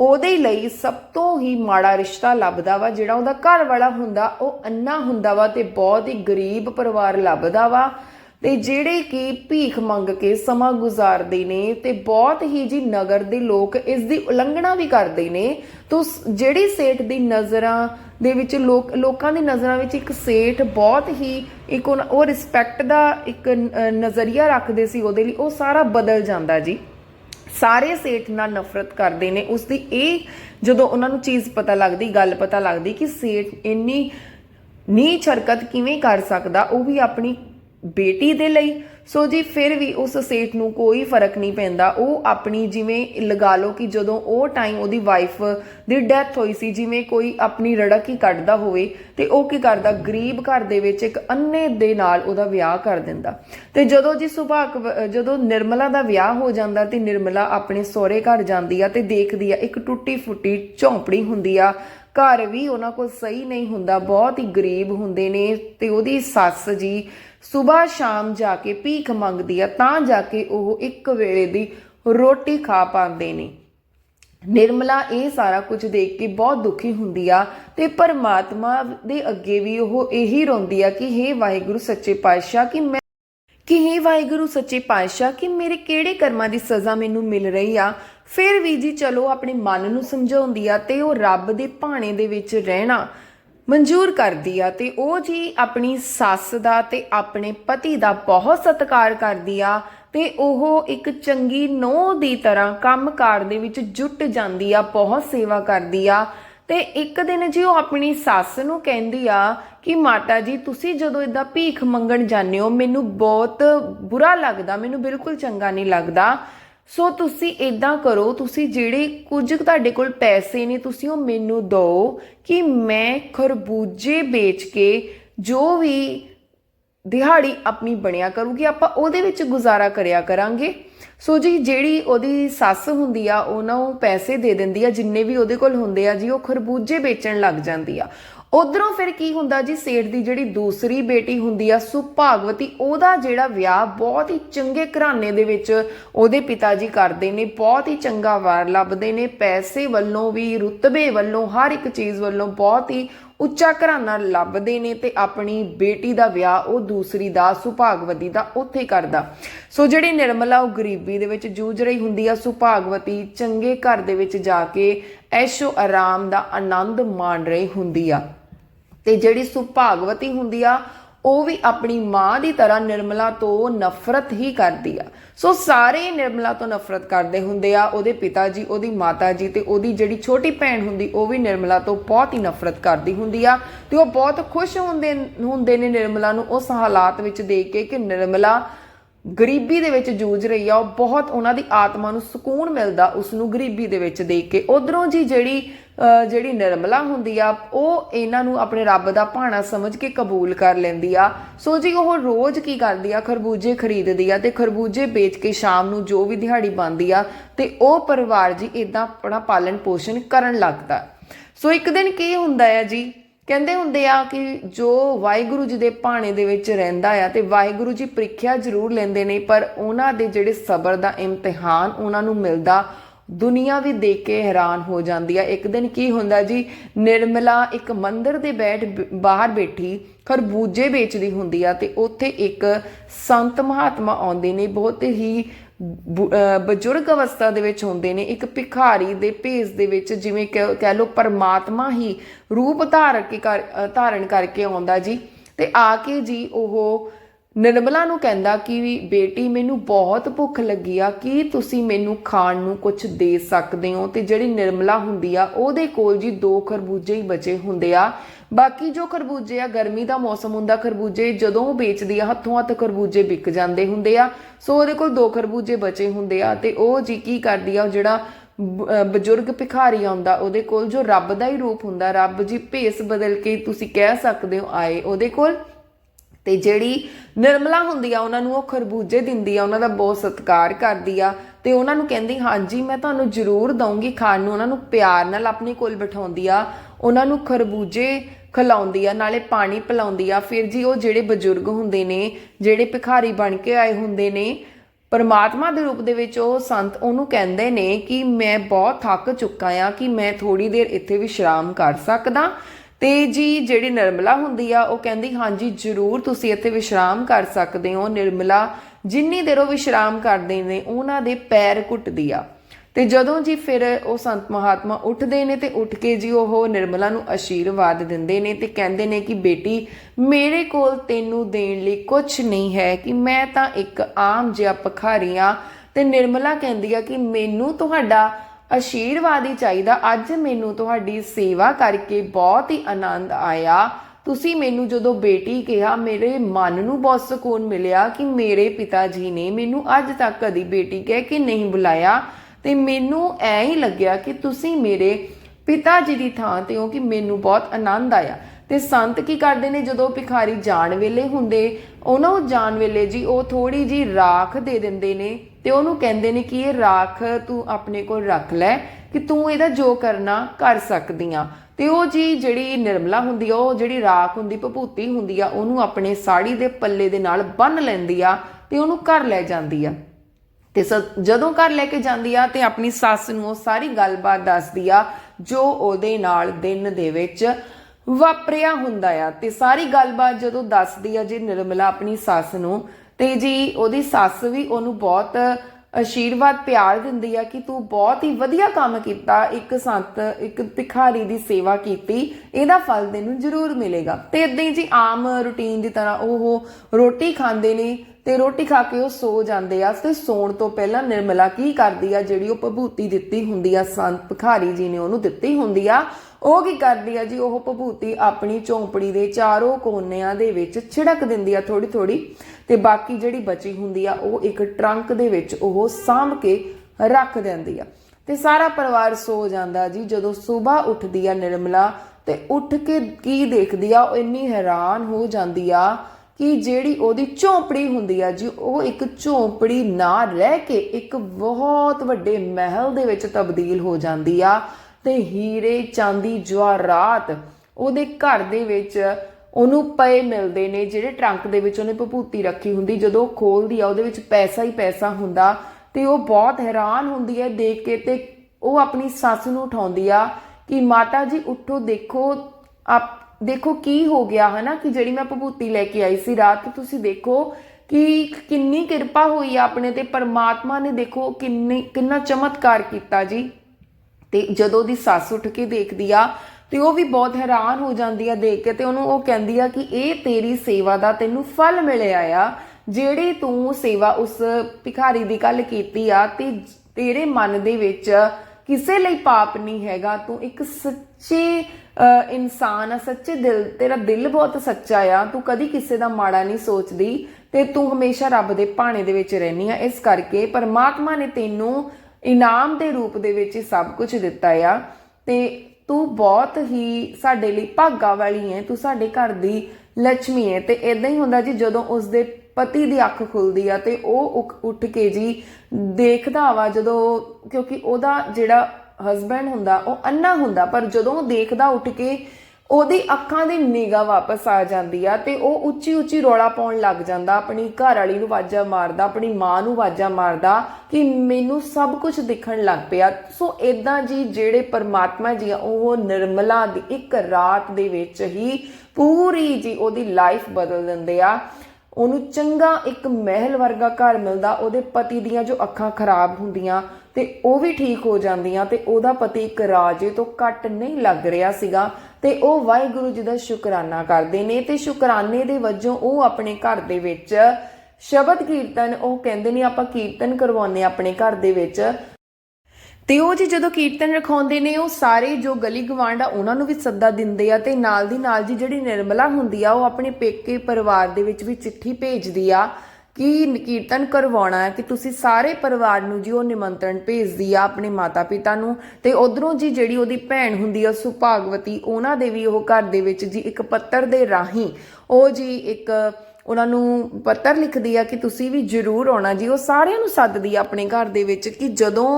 ਉਹਦੇ ਲਈ ਸਭ ਤੋਂ ਹੀ ਮਾੜਾ ਰਿਸ਼ਤਾ ਲੱਭਦਾ ਵਾ, ਜਿਹੜਾ ਉਹਦਾ ਘਰ ਵਾਲਾ ਹੁੰਦਾ, ਉਹ ਅੰਨਾ ਹੁੰਦਾ ਵਾ ਤੇ ਬਹੁਤ ਹੀ ਗਰੀਬ ਪਰਿਵਾਰ ਲੱਭਦਾ ਵਾ। ਤੇ ਜਿਹੜੇ ਕਿ ਭੀਖ ਮੰਗ ਕੇ ਸਮਾਂ ਗੁਜ਼ਾਰਦੇ ਨੇ ਤੇ ਬਹੁਤ ਹੀ ਜੀ ਨਗਰ ਦੇ ਲੋਕ ਇਸ ਦੀ ਉਲੰਘਣਾ ਵੀ ਕਰਦੇ ਨੇ। ਤੋ ਜਿਹੜੀ ਸੇਠ ਦੀ ਨਜ਼ਰਾਂ ਦੇ ਵਿੱਚ ਲੋਕ, ਲੋਕਾਂ ਦੀ ਨਜ਼ਰਾਂ ਵਿੱਚ ਇੱਕ ਸੇਠ ਬਹੁਤ ਹੀ ਇੱਕ ਉਹਨਾਂ- ਉਹ ਰਿਸਪੈਕਟ ਦਾ ਇੱਕ ਨਜ਼ਰੀਆ ਰੱਖਦੇ ਸੀ ਉਹਦੇ ਲਈ, ਉਹ ਸਾਰਾ ਬਦਲ ਜਾਂਦਾ ਜੀ। ਸਾਰੇ ਸੇਠ ਨਾਲ ਨਫ਼ਰਤ ਕਰਦੇ ਨੇ, ਉਸ ਦੀ ਇਹ ਜਦੋਂ ਉਹਨਾਂ ਨੂੰ ਚੀਜ਼ ਪਤਾ ਲੱਗਦੀ, ਗੱਲ ਪਤਾ ਲੱਗਦੀ ਕਿ ਸੇਠ ਇੰਨੀ ਨੀ ਹਰਕਤ ਕਿਵੇਂ ਕਰ ਸਕਦਾ, ਉਹ ਵੀ ਆਪਣੀ ਬੇਟੀ ਦੇ ਲਈ ਸੋ ਜੀ, ਫਿਰ ਵੀ ਉਸ ਸੇਠ ਨੂੰ ਕੋਈ ਫ਼ਰਕ ਨਹੀਂ ਪੈਂਦਾ। ਉਹ ਆਪਣੀ ਜਿਵੇਂ ਲਗਾ ਲਓ ਕਿ ਜਦੋਂ ਉਹ ਟਾਈਮ ਉਹਦੀ ਵਾਈਫ ਦੀ ਡੈਥ ਹੋਈ ਸੀ, ਜਿਵੇਂ ਕੋਈ ਆਪਣੀ ਰੜਕ ਹੀ ਕੱਢਦਾ ਹੋਵੇ, ਤੇ ਉਹ ਕੀ ਕਰਦਾ? ਗਰੀਬ ਘਰ ਦੇ ਵਿੱਚ ਇੱਕ ਅੰਨੇ ਦੇ ਨਾਲ ਉਹਦਾ ਵਿਆਹ ਕਰ ਦਿੰਦਾ। ਤੇ ਜਦੋਂ ਜੀ ਸੁਭਾਗ ਜਦੋਂ ਨਿਰਮਲਾ ਦਾ ਵਿਆਹ ਹੋ ਜਾਂਦਾ ਤੇ ਨਿਰਮਲਾ ਆਪਣੇ ਸਹੁਰੇ ਘਰ ਜਾਂਦੀ ਆ ਤੇ ਦੇਖਦੀ ਆ, ਇੱਕ ਟੁੱਟੀ ਫੁੱਟੀ ਝੌਂਪੜੀ ਹੁੰਦੀ ਆ ਘਰ ਵੀ ਉਹਨਾਂ ਕੋਲ ਸਹੀ ਨਹੀਂ ਹੁੰਦਾ, ਬਹੁਤ ਹੀ ਗਰੀਬ ਹੁੰਦੇ ਨੇ ਤੇ ਉਹਦੀ ਸੱਸ ਜੀ ਸਵੇਰ ਸ਼ਾਮ ਜਾ ਕੇ ਭੀਖ ਮੰਗਦੀ ਆ, ਤਾਂ ਜਾ ਕੇ ਉਹ ਇੱਕ ਵੇਲੇ ਦੀ ਰੋਟੀ ਖਾ ਪਾਉਂਦੇ ਨੇ। ਨਿਰਮਲਾ ਇਹ ਸਾਰਾ ਕੁਝ ਦੇਖ ਕੇ ਬਹੁਤ ਦੁਖੀ ਹੁੰਦੀ ਆ ਤੇ ਪਰਮਾਤਮਾ ਦੇ ਅੱਗੇ ਵੀ ਉਹ ਇਹੀ ਰੋਂਦੀ ਆ ਕਿ ਹੇ ਵਾਹਿਗੁਰੂ ਸੱਚੇ ਪਾਤਸ਼ਾਹ, ਕਿ ਮੈਂ ਕਿ ਹੇ ਵਾਹਿਗੁਰੂ ਸੱਚੇ ਪਾਤਸ਼ਾਹ, ਕਿ ਮੇਰੇ ਕਿਹੜੇ ਕਰਮਾਂ ਦੀ ਸਜ਼ਾ ਮੈਨੂੰ ਮਿਲ ਰਹੀ ਆ? ਫਿਰ ਵੀ ਜੀ ਚਲੋ ਆਪਣੇ ਮਨ ਨੂੰ ਸਮਝਾਉਂਦੀ ਆ ਤੇ ਉਹ ਰੱਬ ਦੇ ਭਾਣੇ ਦੇ ਵਿੱਚ ਰਹਿਣਾ ਮਨਜ਼ੂਰ ਕਰਦੀ ਆ ਤੇ ਉਹ ਜੀ ਆਪਣੀ ਸੱਸ ਦਾ ਤੇ ਆਪਣੇ ਪਤੀ ਦਾ ਬਹੁਤ ਸਤਿਕਾਰ ਕਰਦੀ ਆ ਤੇ ਉਹ ਇੱਕ ਚੰਗੀ ਨੋਹ ਦੀ ਤਰ੍ਹਾਂ ਕੰਮਕਾਰ ਦੇ ਵਿੱਚ ਜੁਟ ਜਾਂਦੀ ਆ, ਬਹੁਤ ਸੇਵਾ ਕਰਦੀ ਆ। ਤੇ ਇੱਕ ਦਿਨ ਜੀ ਉਹ ਆਪਣੀ ਸੱਸ ਨੂੰ ਕਹਿੰਦੀ ਆ ਕਿ ਮਾਤਾ ਜੀ, ਤੁਸੀਂ ਜਦੋਂ ਇਦਾਂ ਭੀਖ ਮੰਗਣ ਜਾਂਦੇ ਹੋ, ਮੈਨੂੰ ਬਹੁਤ ਬੁਰਾ ਲੱਗਦਾ, ਮੈਨੂੰ ਬਿਲਕੁਲ ਚੰਗਾ ਨਹੀਂ ਲੱਗਦਾ। ਸੋ ਤੁਸੀਂ ਇਦਾਂ ਕਰੋ, ਤੁਸੀਂ ਜਿਹੜੇ ਕੁਝ ਤੁਹਾਡੇ ਕੋਲ ਪੈਸੇ ਨੇ, ਤੁਸੀਂ ਉਹ ਮੈਨੂੰ ਦਿਓ ਕਿ ਮੈਂ ਖਰਬੂਜੇ ਵੇਚ ਕੇ ਜੋ ਵੀ ਦਿਹਾੜੀ ਆਪਣੀ ਬਣਿਆ ਕਰੂਗੀ, ਆਪਾਂ ਉਹਦੇ ਵਿੱਚ ਗੁਜ਼ਾਰਾ ਕਰਿਆ ਕਰਾਂਗੇ। ਸੋ ਜੀ, ਜਿਹੜੀ ਉਹਦੀ ਸੱਸ ਹੁੰਦੀ ਆ ਉਹਨਾਂ ਨੂੰ ਪੈਸੇ ਦੇ ਦਿੰਦੀ ਆ, ਜਿੰਨੇ ਵੀ ਉਹਦੇ ਕੋਲ ਹੁੰਦੇ ਆ ਜੀ, ਉਹ ਖਰਬੂਜੇ ਵੇਚਣ ਲੱਗ ਜਾਂਦੀ ਆ। ਉਧਰੋਂ ਫਿਰ ਕੀ ਹੁੰਦਾ ਜੀ? ਸੇਠ ਦੀ ਜਿਹੜੀ ਦੂਸਰੀ ਬੇਟੀ ਹੁੰਦੀ ਆ, ਸੁਭਾਗਵਤੀ, ਉਹਦਾ ਜਿਹੜਾ ਵਿਆਹ ਬਹੁਤ ਹੀ ਚੰਗੇ ਘਰਾਣੇ ਦੇ ਵਿੱਚ ਉਹਦੇ ਪਿਤਾ ਜੀ ਕਰਦੇ ਨੇ, ਬਹੁਤ ਹੀ ਚੰਗਾ ਵਾਰ ਲੱਭਦੇ ਨੇ, ਪੈਸੇ ਵੱਲੋਂ ਵੀ, ਰੁਤਬੇ ਵੱਲੋਂ, ਹਰ ਇੱਕ ਚੀਜ਼ ਵੱਲੋਂ ਬਹੁਤ ਹੀ ਉੱਚਾ ਘਰਾਣਾ ਲੱਭਦੇ ਨੇ ਤੇ ਆਪਣੀ ਬੇਟੀ ਦਾ ਵਿਆਹ ਉਹ ਦੂਸਰੀ ਦਾ, ਸੁਭਾਗਵਤੀ ਦਾ ਉੱਥੇ ਕਰਦਾ। ਸੋ ਜਿਹੜੀ ਨਿਰਮਲਾ ਉਹ ਗਰੀਬੀ ਦੇ ਵਿੱਚ ਜੂਝ ਰਹੀ ਹੁੰਦੀ ਆ, ਸੁਭਾਗਵਤੀ ਚੰਗੇ ਘਰ ਦੇ ਵਿੱਚ ਜਾ ਕੇ ਐਸ਼ੋ ਆਰਾਮ ਦਾ ਆਨੰਦ ਮਾਣ ਰਹੀ ਹੁੰਦੀ ਆ। ਤੇ ਜਿਹੜੀ ਸੁਭਾਗਵਤੀ ਹੁੰਦੀ ਆ, ਉਹ ਵੀ ਆਪਣੀ ਮਾਂ ਦੀ ਤਰ੍ਹਾਂ ਨਿਰਮਲਾ ਤੋਂ ਨਫ਼ਰਤ ਹੀ ਕਰਦੀ ਆ। ਸੋ ਸਾਰੇ ਨਿਰਮਲਾ ਤੋਂ ਨਫ਼ਰਤ ਕਰਦੇ ਹੁੰਦੇ ਆ, ਉਹਦੇ ਪਿਤਾ ਜੀ ਉਹਦੀ ਮਾਤਾ ਜੀ ਤੇ ਉਹਦੀ ਜਿਹੜੀ ਛੋਟੀ ਭੈਣ ਹੁੰਦੀ, ਉਹ ਵੀ ਨਿਰਮਲਾ ਤੋਂ ਬਹੁਤ ਹੀ ਨਫ਼ਰਤ ਕਰਦੀ ਹੁੰਦੀ ਆ। ਤੇ ਉਹ ਬਹੁਤ ਖੁਸ਼ ਹੁੰਦੇ ਹੁੰਦੇ ਨੇ ਨਿਰਮਲਾ ਨੂੰ ਉਸ ਹਾਲਾਤ ਵਿੱਚ ਦੇਖ ਕੇ ਕਿ ਨਿਰਮਲਾ ਗਰੀਬੀ ਦੇ ਵਿੱਚ ਜੂਝ ਰਹੀ ਆ, ਉਹ ਬਹੁਤ ਉਹਨਾਂ ਦੀ ਆਤਮਾ ਨੂੰ ਸਕੂਨ ਮਿਲਦਾ ਉਸ ਨੂੰ ਗਰੀਬੀ ਦੇ ਵਿੱਚ ਦੇਖ ਕੇ। ਉਧਰੋਂ ਜੀ ਜਿਹੜੀ ਜਿਹੜੀ ਨਿਰਮਲਾ ਹੁੰਦੀ ਆ, ਉਹ ਇਹਨਾਂ ਨੂੰ ਆਪਣੇ ਰੱਬ ਦਾ ਭਾਣਾ ਸਮਝ ਕੇ ਕਬੂਲ ਕਰ ਲੈਂਦੀ ਆ। ਸੋ ਜੀ ਉਹ ਰੋਜ਼ ਕੀ ਕਰਦੀ ਆ, ਖਰਬੂਜੇ ਖਰੀਦਦੀ ਆ ਤੇ ਖਰਬੂਜੇ ਵੇਚ ਕੇ ਸ਼ਾਮ ਨੂੰ ਜੋ ਵੀ ਦਿਹਾੜੀ ਬਣਦੀ ਆ ਤੇ ਉਹ ਪਰਿਵਾਰ ਜੀ ਇਦਾਂ ਆਪਣਾ ਪਾਲਣ ਪੋਸ਼ਣ ਕਰਨ ਲੱਗਦਾ। ਸੋ ਇੱਕ ਦਿਨ ਕੀ ਹੁੰਦਾ ਆ ਜੀ ਕਹਿੰਦੇ ਹੁੰਦੇ ਆ ਕਿ ਜੋ ਵਾਹਿਗੁਰੂ ਜੀ ਦੇ ਭਾਣੇ ਦੇ ਵਿੱਚ ਰਹਿੰਦਾ ਆ ਤੇ ਵਾਹਿਗੁਰੂ ਜੀ ਪ੍ਰੀਖਿਆ ਜ਼ਰੂਰ ਲੈਂਦੇ ਨੇ, ਪਰ ਉਹਨਾਂ ਦੇ ਜਿਹੜੇ ਸਬਰ ਦਾ ਇਮਤਿਹਾਨ ਉਹਨਾਂ ਨੂੰ ਮਿਲਦਾ, ਦੁਨੀਆ ਵੀ ਦੇਖ ਕੇ ਹੈਰਾਨ ਹੋ ਜਾਂਦੀ ਆ। ਇੱਕ ਦਿਨ ਕੀ ਹੁੰਦਾ ਜੀ, ਨਿਰਮਲਾ ਇੱਕ ਮੰਦਿਰ ਦੇ ਬੈਠ ਬਾਹਰ ਬੈਠੀ ਖਰਬੂਜੇ ਵੇਚਦੀ ਹੁੰਦੀ ਆ ਤੇ ਉੱਥੇ ਇੱਕ ਸੰਤ ਮਹਾਤਮਾ ਆਉਂਦੇ ਨੇ, ਬਹੁਤ ਹੀ ਬਜ਼ੁਰਗ ਅਵਸਥਾ ਦੇ ਵਿੱਚ ਹੁੰਦੇ ਨੇ, ਇੱਕ ਭਿਖਾਰੀ ਦੇ ਭੇਸ ਦੇ ਵਿੱਚ ਜਿਵੇਂ ਕਹਿ ਕਹਿ ਲੋ ਪਰਮਾਤਮਾ ਹੀ ਰੂਪ ਧਾਰ ਕੇ ਧਾਰਨ ਕਰਕੇ ਆਉਂਦਾ ਜੀ। ਤੇ ਆ ਕੇ ਜੀ ਉਹ ਨਿਰਮਲਾ ਨੂੰ ਕਹਿੰਦਾ ਕਿ ਵੀ ਬੇਟੀ, ਮੈਨੂੰ ਬਹੁਤ ਭੁੱਖ ਲੱਗੀ ਆ, ਕੀ ਤੁਸੀਂ ਮੈਨੂੰ ਖਾਣ ਨੂੰ ਕੁਝ ਦੇ ਸਕਦੇ ਹੋ? ਤੇ ਜਿਹੜੀ ਨਿਰਮਲਾ ਹੁੰਦੀ ਆ, ਉਹਦੇ ਕੋਲ ਜੀ ਦੋ ਖਰਬੂਜੇ ਹੀ ਬਚੇ ਹੁੰਦੇ ਆ। ਬਾਕੀ ਜੋ ਖਰਬੂਜੇ ਆ, ਗਰਮੀ ਦਾ ਮੌਸਮ ਹੁੰਦਾ, ਖਰਬੂਜੇ ਜਦੋਂ ਉਹ ਵੇਚਦੀ ਆ ਹੱਥੋਂ ਹੱਥ ਖਰਬੂਜੇ ਵਿਕ ਜਾਂਦੇ ਹੁੰਦੇ ਆ। ਸੋ ਉਹਦੇ ਕੋਲ ਦੋ ਖਰਬੂਜੇ ਬਚੇ ਹੁੰਦੇ ਆ ਤੇ ਉਹ ਜੀ ਕੀ ਕਰਦੀ ਆ ਜਿਹੜਾ ਬਜ਼ੁਰਗ ਭਿਖਾਰੀ ਆਉਂਦਾ, ਉਹਦੇ ਕੋਲ ਜੋ ਰੱਬ ਦਾ ਹੀ ਰੂਪ ਹੁੰਦਾ, ਰੱਬ ਜੀ ਭੇਸ ਬਦਲ ਕੇ ਤੁਸੀਂ ਕਹਿ ਸਕਦੇ ਹੋ, ਆਏ ਉਹਦੇ ਕੋਲ। ਤੇ ਜਿਹੜੀ ਨਿਰਮਲਾ ਹੁੰਦੀ ਆ, ਉਹਨਾਂ ਨੂੰ ਉਹ ਖਰਬੂਜੇ ਦਿੰਦੀ ਆ, ਉਹਨਾਂ ਦਾ ਬਹੁਤ ਸਤਿਕਾਰ ਕਰਦੀ ਆ ਤੇ ਉਹਨਾਂ ਨੂੰ ਕਹਿੰਦੀ, ਹਾਂਜੀ, ਮੈਂ ਤੁਹਾਨੂੰ ਜ਼ਰੂਰ ਦਊਂਗੀ ਖਾਣ ਨੂੰ, ਉਹਨਾਂ ਨੂੰ ਪਿਆਰ ਨਾਲ ਆਪਣੇ ਕੋਲ ਬਿਠਾਉਂਦੀ ਆ। ਉਹਨਾਂ ਨੂੰ ਖਰਬੂਜੇ ਖਿਲਾਉਂਦੀ ਆ, ਨਾਲੇ ਪਾਣੀ ਪਿਲਾਉਂਦੀ ਆ। ਫਿਰ ਜੀ ਉਹ ਜਿਹੜੇ ਬਜ਼ੁਰਗ ਹੁੰਦੇ ਨੇ, ਜਿਹੜੇ ਭਿਖਾਰੀ ਬਣ ਕੇ ਆਏ ਹੁੰਦੇ ਨੇ, ਪਰਮਾਤਮਾ ਦੇ ਰੂਪ ਦੇ ਵਿੱਚ ਉਹ ਸੰਤ ਉਹਨੂੰ ਕਹਿੰਦੇ ਨੇ ਕਿ ਮੈਂ ਬਹੁਤ ਥੱਕ ਚੁੱਕਾ ਆ ਕਿ ਮੈਂ ਥੋੜੀ ਦੇਰ ਇੱਥੇ ਵਿਸ਼ਰਾਮ ਕਰ ਸਕਦਾ। ਤੇ ਜੀ ਜਿਹੜੀ ਨਿਰਮਲਾ ਹੁੰਦੀ ਆ, ਉਹ ਕਹਿੰਦੀ, ਹਾਂਜੀ, ਜ਼ਰੂਰ ਤੁਸੀਂ ਇੱਥੇ ਵਿਸ਼ਰਾਮ ਕਰ ਸਕਦੇ ਹੋ। ਨਿਰਮਲਾ ਜਿੰਨੀ ਦੇਰ ਉਹ ਵਿਸ਼ਰਾਮ ਕਰਦੇ ਨੇ, ਉਹਨਾਂ ਦੇ ਪੈਰ ਘੁੱਟਦੀ ਆ। ਤੇ ਜਦੋਂ ਜੀ ਫਿਰ ਉਹ ਸੰਤ ਮਹਾਤਮਾ ਉੱਠਦੇ ਨੇ ਤੇ ਉੱਠ ਕੇ ਜੀ ਉਹ ਨਿਰਮਲਾ ਨੂੰ ਆਸ਼ੀਰਵਾਦ ਦਿੰਦੇ ਨੇ ਤੇ ਕਹਿੰਦੇ ਨੇ ਕਿ ਬੇਟੀ, ਮੇਰੇ ਕੋਲ ਤੈਨੂੰ ਦੇਣ ਲਈ ਕੁਝ ਨਹੀਂ ਹੈ ਕਿ ਮੈਂ ਤਾਂ ਇੱਕ ਆਮ ਜਿਹਾ ਭਿਖਾਰੀ ਆ ਤੇ ਨਿਰਮਲਾ ਕਹਿੰਦੀ ਆ ਕਿ ਮੈਨੂੰ ਤੁਹਾਡਾ ਆਸ਼ੀਰਵਾਦ ਹੀ ਚਾਹੀਦਾ। ਅੱਜ ਮੈਨੂੰ ਤੁਹਾਡੀ ਸੇਵਾ ਕਰਕੇ ਬਹੁਤ ਹੀ ਆਨੰਦ ਆਇਆ। ਤੁਸੀਂ ਮੈਨੂੰ ਜਦੋਂ ਬੇਟੀ ਕਿਹਾ, ਮੇਰੇ ਮਨ ਨੂੰ ਬਹੁਤ ਸਕੂਨ ਮਿਲਿਆ ਕਿ ਮੇਰੇ ਪਿਤਾ ਜੀ ਨੇ ਮੈਨੂੰ ਅੱਜ ਤੱਕ ਕਦੀ ਬੇਟੀ ਕਹਿ ਕੇ ਨਹੀਂ ਬੁਲਾਇਆ। ਤੇ ਮੈਨੂੰ ਐ ਹੀ ਲੱਗਿਆ ਕਿ ਤੁਸੀਂ ਮੇਰੇ ਪਿਤਾ ਜੀ ਦੀ ਥਾਂ ਤੇ ਹੋ ਕਿ ਮੈਨੂੰ ਬਹੁਤ ਆਨੰਦ ਆਇਆ। ਤੇ ਸੰਤ ਕੀ ਕਰਦੇ ਨੇ? ਜਦੋਂ ਭਿਖਾਰੀ ਜਾਣ ਵੇਲੇ ਹੁੰਦੇ, ਉਹਨਾਂ ਨੂੰ ਜਾਣ ਵੇਲੇ ਜੀ ਉਹ ਥੋੜੀ ਜੀ ਰਾਖ ਦੇ ਦਿੰਦੇ ਨੇ ਤੇ ਉਹਨੂੰ ਕਹਿੰਦੇ ਨੇ ਕਿ ਇਹ ਰਾਖ ਤੂੰ ਆਪਣੇ ਕੋਲ ਰੱਖ ਲੈ ਕਿ ਤੂੰ ਇਹਦਾ ਜੋ ਕਰਨਾ ਕਰ ਸਕਦੀ ਆ ਤੇ ਉਹ ਜੀ ਜਿਹੜੀ ਨਿਰਮਲਾ ਹੁੰਦੀ ਆ, ਉਹ ਜਿਹੜੀ ਰਾਖ ਹੁੰਦੀ ਭਭੂਤੀ ਹੁੰਦੀ ਆ, ਉਹਨੂੰ ਆਪਣੇ ਸਾੜੀ ਦੇ ਪੱਲੇ ਦੇ ਨਾਲ ਬੰਨ ਲੈਂਦੀ ਆ ਤੇ ਉਹਨੂੰ ਘਰ ਲੈ ਜਾਂਦੀ ਆ। ਤੇ ਸ- ਜਦੋਂ ਘਰ ਲੈ ਕੇ ਜਾਂਦੀ ਆ ਤੇ ਆਪਣੀ ਸੱਸ ਨੂੰ ਉਹ ਸਾਰੀ ਗੱਲਬਾਤ ਦੱਸਦੀ ਆ, ਜੋ ਉਹਦੇ ਨਾਲ ਦਿਨ ਦੇ ਵਿੱਚ ਵਾਪਰਿਆ ਹੁੰਦਾ ਆ। ਤੇ ਸਾਰੀ ਗੱਲਬਾਤ ਜਦੋਂ ਦੱਸਦੀ ਆ ਜੀ ਨਿਰਮਲਾ ਆਪਣੀ ਸੱਸ ਨੂੰ, ਤੇ ਜੀ ਉਹਦੀ ਸੱਸ ਵੀ ਉਹਨੂੰ ਬਹੁਤ ਆਸ਼ੀਰਵਾਦ ਪਿਆਰ ਦਿੰਦੀ ਆ ਕਿ ਤੂੰ ਬਹੁਤ ਹੀ ਵਧੀਆ ਕੰਮ ਕੀਤਾ, ਇੱਕ ਸੰਤ, ਇੱਕ ਭਿਖਾਰੀ ਦੀ ਸੇਵਾ ਕੀਤੀ, ਇਹਦਾ ਫਲ ਤੈਨੂੰ ਜ਼ਰੂਰ ਮਿਲੇਗਾ। ਤੇ ਇਦਾਂ ਹੀ ਜੀ ਆਮ ਰੁਟੀਨ ਦੀ ਤਰ੍ਹਾਂ ਉਹ ਰੋਟੀ ਖਾਂਦੇ ਨੇ ਤੇ ਰੋਟੀ ਖਾ ਕੇ ਉਹ ਸੋ ਜਾਂਦੇ ਆ ਤੇ ਸੌਣ ਤੋਂ ਪਹਿਲਾਂ ਨਿਰਮਲਾ ਕੀ ਕਰਦੀ ਆ? ਜਿਹੜੀ ਉਹ ਭਭੂਤੀ ਦਿੱਤੀ ਹੁੰਦੀ ਆ, ਸੰਤ ਭਿਖਾਰੀ ਜੀ ਨੇ ਉਹਨੂੰ ਦਿੱਤੀ ਹੁੰਦੀ ਆ, ਉਹ ਕੀ ਕਰਦੀ ਆ ਜੀ? ਉਹ ਭਭੂਤੀ ਆਪਣੀ ਝੌਂਪੜੀ ਦੇ ਚਾਰੋਂ ਕੋਨਿਆਂ ਦੇ ਵਿੱਚ ਛਿੜਕ ਦਿੰਦੀ ਆ ਥੋੜੀ ਥੋੜੀ ਤੇ ਬਾਕੀ ਜਿਹੜੀ ਬਚੀ ਹੁੰਦੀ ਆ, ਉਹ ਇੱਕ ਟਰੰਕ ਦੇ ਵਿੱਚ ਉਹ ਸਾਂਭ ਕੇ ਰੱਖ ਦਿੰਦੀ ਆ। ਤੇ ਸਾਰਾ ਪਰਿਵਾਰ ਸੋ ਜਾਂਦਾ ਜੀ। ਜਦੋਂ ਸਵੇਰ ਉੱਠਦੀ ਆ ਨਿਰਮਲਾ ਤੇ ਉੱਠ ਕੇ ਕੀ ਦੇਖਦੀ ਆ? ਉਹ ਇੰਨੀ ਹੈਰਾਨ ਹੋ ਜਾਂਦੀ ਆ ਕਿ ਜਿਹੜੀ ਉਹਦੀ ਝੌਂਪੜੀ ਹੁੰਦੀ ਆ ਜੀ, ਉਹ ਇੱਕ ਝੌਂਪੜੀ ਨਾ ਰਹਿ ਕੇ ਇੱਕ ਬਹੁਤ ਵੱਡੇ ਮਹਿਲ ਦੇ ਵਿੱਚ ਤਬਦੀਲ ਹੋ ਜਾਂਦੀ ਆ। ਤੇ ਹੀਰੇ, ਚਾਂਦੀ, ਜਵਾਹਰਾਤ ਉਹਦੇ ਘਰ ਦੇ ਵਿੱਚ ਉਹਨੂੰ ਪਏ ਮਿਲਦੇ ਨੇ, ਜਿਹੜੇ ਟਰੰਕ ਦੇ ਵਿੱਚ ਉਹਨੇ ਭਭੂਤੀ ਰੱਖੀ ਹੁੰਦੀ, ਜਦੋਂ ਉਹ ਖੋਲਦੀ ਆ, ਉਹਦੇ ਵਿੱਚ ਪੈਸਾ ਹੀ ਪੈਸਾ ਹੁੰਦਾ ਤੇ ਉਹ ਬਹੁਤ ਹੈਰਾਨ ਹੁੰਦੀ ਹੈ ਦੇਖ ਕੇ ਤੇ ਉਹ ਆਪਣੀ ਸੱਸ ਨੂੰ ਉਠਾਉਂਦੀ ਆ ਕਿ ਮਾਤਾ ਜੀ, ਉੱਠੋ ਦੇਖੋ, ਆਪ ਦੇਖੋ ਕੀ ਹੋ ਗਿਆ, ਹਨਾ, ਕਿ ਜਿਹੜੀ ਮੈਂ ਭਭੂਤੀ ਲੈ ਕੇ ਆਈ ਸੀ ਰਾਤ, ਤੁਸੀਂ ਦੇਖੋ ਕਿ ਕਿੰਨੀ ਕਿਰਪਾ ਹੋਈ ਆ ਆਪਣੇ ਤੇ, ਪਰਮਾਤਮਾ ਨੇ ਦੇਖੋ ਕਿੰਨੀ, ਕਿੰਨਾ ਚਮਤਕਾਰ ਕੀਤਾ ਜੀ। ਤੇ ਜਦੋਂ ਦੀ ਸੱਸ ਉੱਠ ਕੇ ਦੇਖਦੀ ਆ, ਤੇ ਉਹ ਵੀ ਬਹੁਤ ਹੈਰਾਨ ਹੋ ਜਾਂਦੀ ਆ ਦੇਖ ਕੇ, ਤੇ ਉਹਨੂੰ ਉਹ ਕਹਿੰਦੀ ਆ ਕਿ ਇਹ ਤੇਰੀ ਸੇਵਾ ਦਾ ਤੈਨੂੰ ਫਲ ਮਿਲਿਆ ਆ, ਜਿਹੜੀ ਤੂੰ ਸੇਵਾ ਉਸ ਭਿਖਾਰੀ ਦੀ ਗੱਲ ਕੀਤੀ ਆ, ਤੇ ਤੇਰੇ ਮਨ ਦੇ ਵਿੱਚ ਕਿਸੇ ਲਈ ਪਾਪ ਨਹੀਂ ਹੈਗਾ, ਤੂੰ ਇੱਕ ਸੱਚੇ ਇਨਸਾਨ ਆ, ਸੱਚੇ ਦਿਲ, ਤੇਰਾ ਦਿਲ ਬਹੁਤ ਸੱਚਾ ਆ, ਤੂੰ ਕਦੀ ਕਿਸੇ ਦਾ ਮਾੜਾ ਨਹੀਂ ਸੋਚਦੀ ਤੇ ਤੂੰ ਹਮੇਸ਼ਾ ਰੱਬ ਦੇ ਭਾਣੇ ਦੇ ਵਿੱਚ ਰਹਿਨੀ ਆ। ਇਸ ਕਰਕੇ ਪਰਮਾਤਮਾ ਨੇ ਤੈਨੂੰ ਇਨਾਮ ਦੇ ਰੂਪ ਦੇ ਵਿੱਚ ਸਭ ਕੁਝ ਦਿੱਤਾ ਆ ਤੇ ਤੂੰ ਬਹੁਤ ਹੀ ਸਾਡੇ ਲਈ ਭਾਗਾ ਵਾਲੀ ਹੈ ਤੂੰ ਸਾਡੇ ਘਰ ਦੀ ਲక్ష్ਮੀ ਹੈ ਤੇ ਇਦਾਂ ਹੀ ਹੁੰਦਾ ਜੀ, ਜਦੋਂ ਉਸ ਦੇ ਪਤੀ ਦੀ ਅੱਖ ਖੁੱਲਦੀ ਆ ਤੇ ਉਹ ਉੱਕ- ਉੱਠ ਕੇ ਜੀ ਦੇਖਦਾ ਵਾ, ਜਦੋਂ ਕਿਉਂਕਿ ਉਹਦਾ ਜਿਹੜਾ ਹਸਬੰਡ ਹੁੰਦਾ, ਉਹ ਅੰਨਾ ਹੁੰਦਾ, ਪਰ ਜਦੋਂ ਦੇਖਦਾ ਉੱਠ ਕੇ, ਉਹਦੀ ਅੱਖਾਂ ਦੀ ਨਿਗਾਹ ਵਾਪਸ ਆ ਜਾਂਦੀ ਆ ਤੇ ਉਹ ਉੱਚੀ ਉੱਚੀ ਰੋਲਾ ਪਾਉਣ ਲੱਗ ਜਾਂਦਾ, ਆਪਣੀ ਘਰ ਵਾਲੀ ਨੂੰ ਵਾਜਾ ਮਾਰਦਾ, ਆਪਣੀ ਮਾਂ ਨੂੰ ਵਾਜਾ ਮਾਰਦਾ ਕਿ ਮੈਨੂੰ ਸਭ ਕੁਝ ਦਿਖਣ ਲੱਗ ਪਿਆ। ਸੋ ਇਦਾਂ ਜੀ ਜਿਹੜੇ ਪਰਮਾਤਮਾ ਜੀ ਆ ਉਹ ਨਿਰਮਲਾ ਦੀ ਇੱਕ ਰਾਤ ਦੇ ਵਿੱਚ ਹੀ ਪੂਰੀ ਜੀ ਉਹਦੀ ਲਾਈਫ ਬਦਲ ਦਿੰਦੇ ਆ। ਉਹਨੂੰ ਚੰਗਾ ਇੱਕ ਮਹਿਲ ਵਰਗਾ ਘਰ ਮਿਲਦਾ, ਉਹਦੇ ਪਤੀ ਦੀਆਂ ਜੋ ਅੱਖਾਂ ਖਰਾਬ ਹੁੰਦੀਆਂ ਤੇ ਉਹ ਵੀ ਠੀਕ ਹੋ ਜਾਂਦੀਆਂ ਤੇ ਉਹਦਾ ਪਤੀ ਇੱਕ ਰਾਜੇ ਤੋਂ ਘੱਟ ਨਹੀਂ ਲੱਗ ਰਿਹਾ ਸੀਗਾ ਤੇ ਉਹ ਵਾਹਿਗੁਰੂ ਜੀ ਦਾ ਸ਼ੁਕਰਾਨਾ ਕਰਦੇ ਨੇ ਤੇ ਸ਼ੁਕਰਾਨੇ ਦੇ ਵਜੋਂ ਉਹ ਆਪਣੇ ਘਰ ਦੇ ਵਿੱਚ ਸ਼ਬਦ ਕੀਰਤਨ, ਉਹ ਕਹਿੰਦੇ ਨੇ ਆਪਾਂ ਕੀਰਤਨ ਕਰਵਾਉਂਦੇ ਹਾਂ ਆਪਣੇ ਘਰ ਦੇ ਵਿੱਚ। ਤੇ ਉਹ ਜੀ ਜਦੋਂ ਕੀਰਤਨ ਰਖਾਉਂਦੇ ਨੇ, ਉਹ ਸਾਰੇ ਜੋ ਗਲੀ ਗਵਾਂਡ ਆ, ਉਹਨਾਂ ਨੂੰ ਵੀ ਸੱਦਾ ਦਿੰਦੇ ਆ ਤੇ ਨਾਲ ਦੀ ਨਾਲ ਜੀ ਜਿਹੜੀ ਨਿਰਮਲਾ ਹੁੰਦੀ ਆ, ਉਹ ਆਪਣੇ ਪੇਕੇ ਪਰਿਵਾਰ ਦੇ ਵਿੱਚ ਵੀ ਚਿੱਠੀ ਭੇਜਦੀ ਆ। ਕਿ ਕੀਰਤਨ ਕਰਵਾਉਣਾ ਹੈ ਕਿ ਤੁਸੀਂ ਸਾਰੇ ਪਰਿਵਾਰ ਨੂੰ ਜੀ ਉਹ ਨਿਮੰਤਰਣ ਭੇਜਦੀ ਆ ਆਪਣੇ ਮਾਤਾ ਪਿਤਾ ਨੂੰ ਤੇ ਉਧਰੋਂ ਜੀ ਜਿਹੜੀ ਉਹਦੀ ਭੈਣ ਹੁੰਦੀ ਆ ਸੁਭਾਗਵਤੀ, ਉਹਨਾਂ ਦੇ ਵੀ ਉਹ ਘਰ ਦੇ ਵਿੱਚ ਜੀ ਇੱਕ ਪੱਤਰ ਦੇ ਰਾਹੀਂ ਉਹ ਜੀ ਇੱਕ ਉਹਨਾਂ ਨੂੰ ਪੱਤਰ ਲਿਖਦੀ ਆ ਕਿ ਤੁਸੀਂ ਵੀ ਜ਼ਰੂਰ ਆਉਣਾ ਜੀ, ਉਹ ਸਾਰਿਆਂ ਨੂੰ ਸੱਦਦੀ ਆ ਆਪਣੇ ਘਰ ਦੇ ਵਿੱਚ ਕਿ ਜਦੋਂ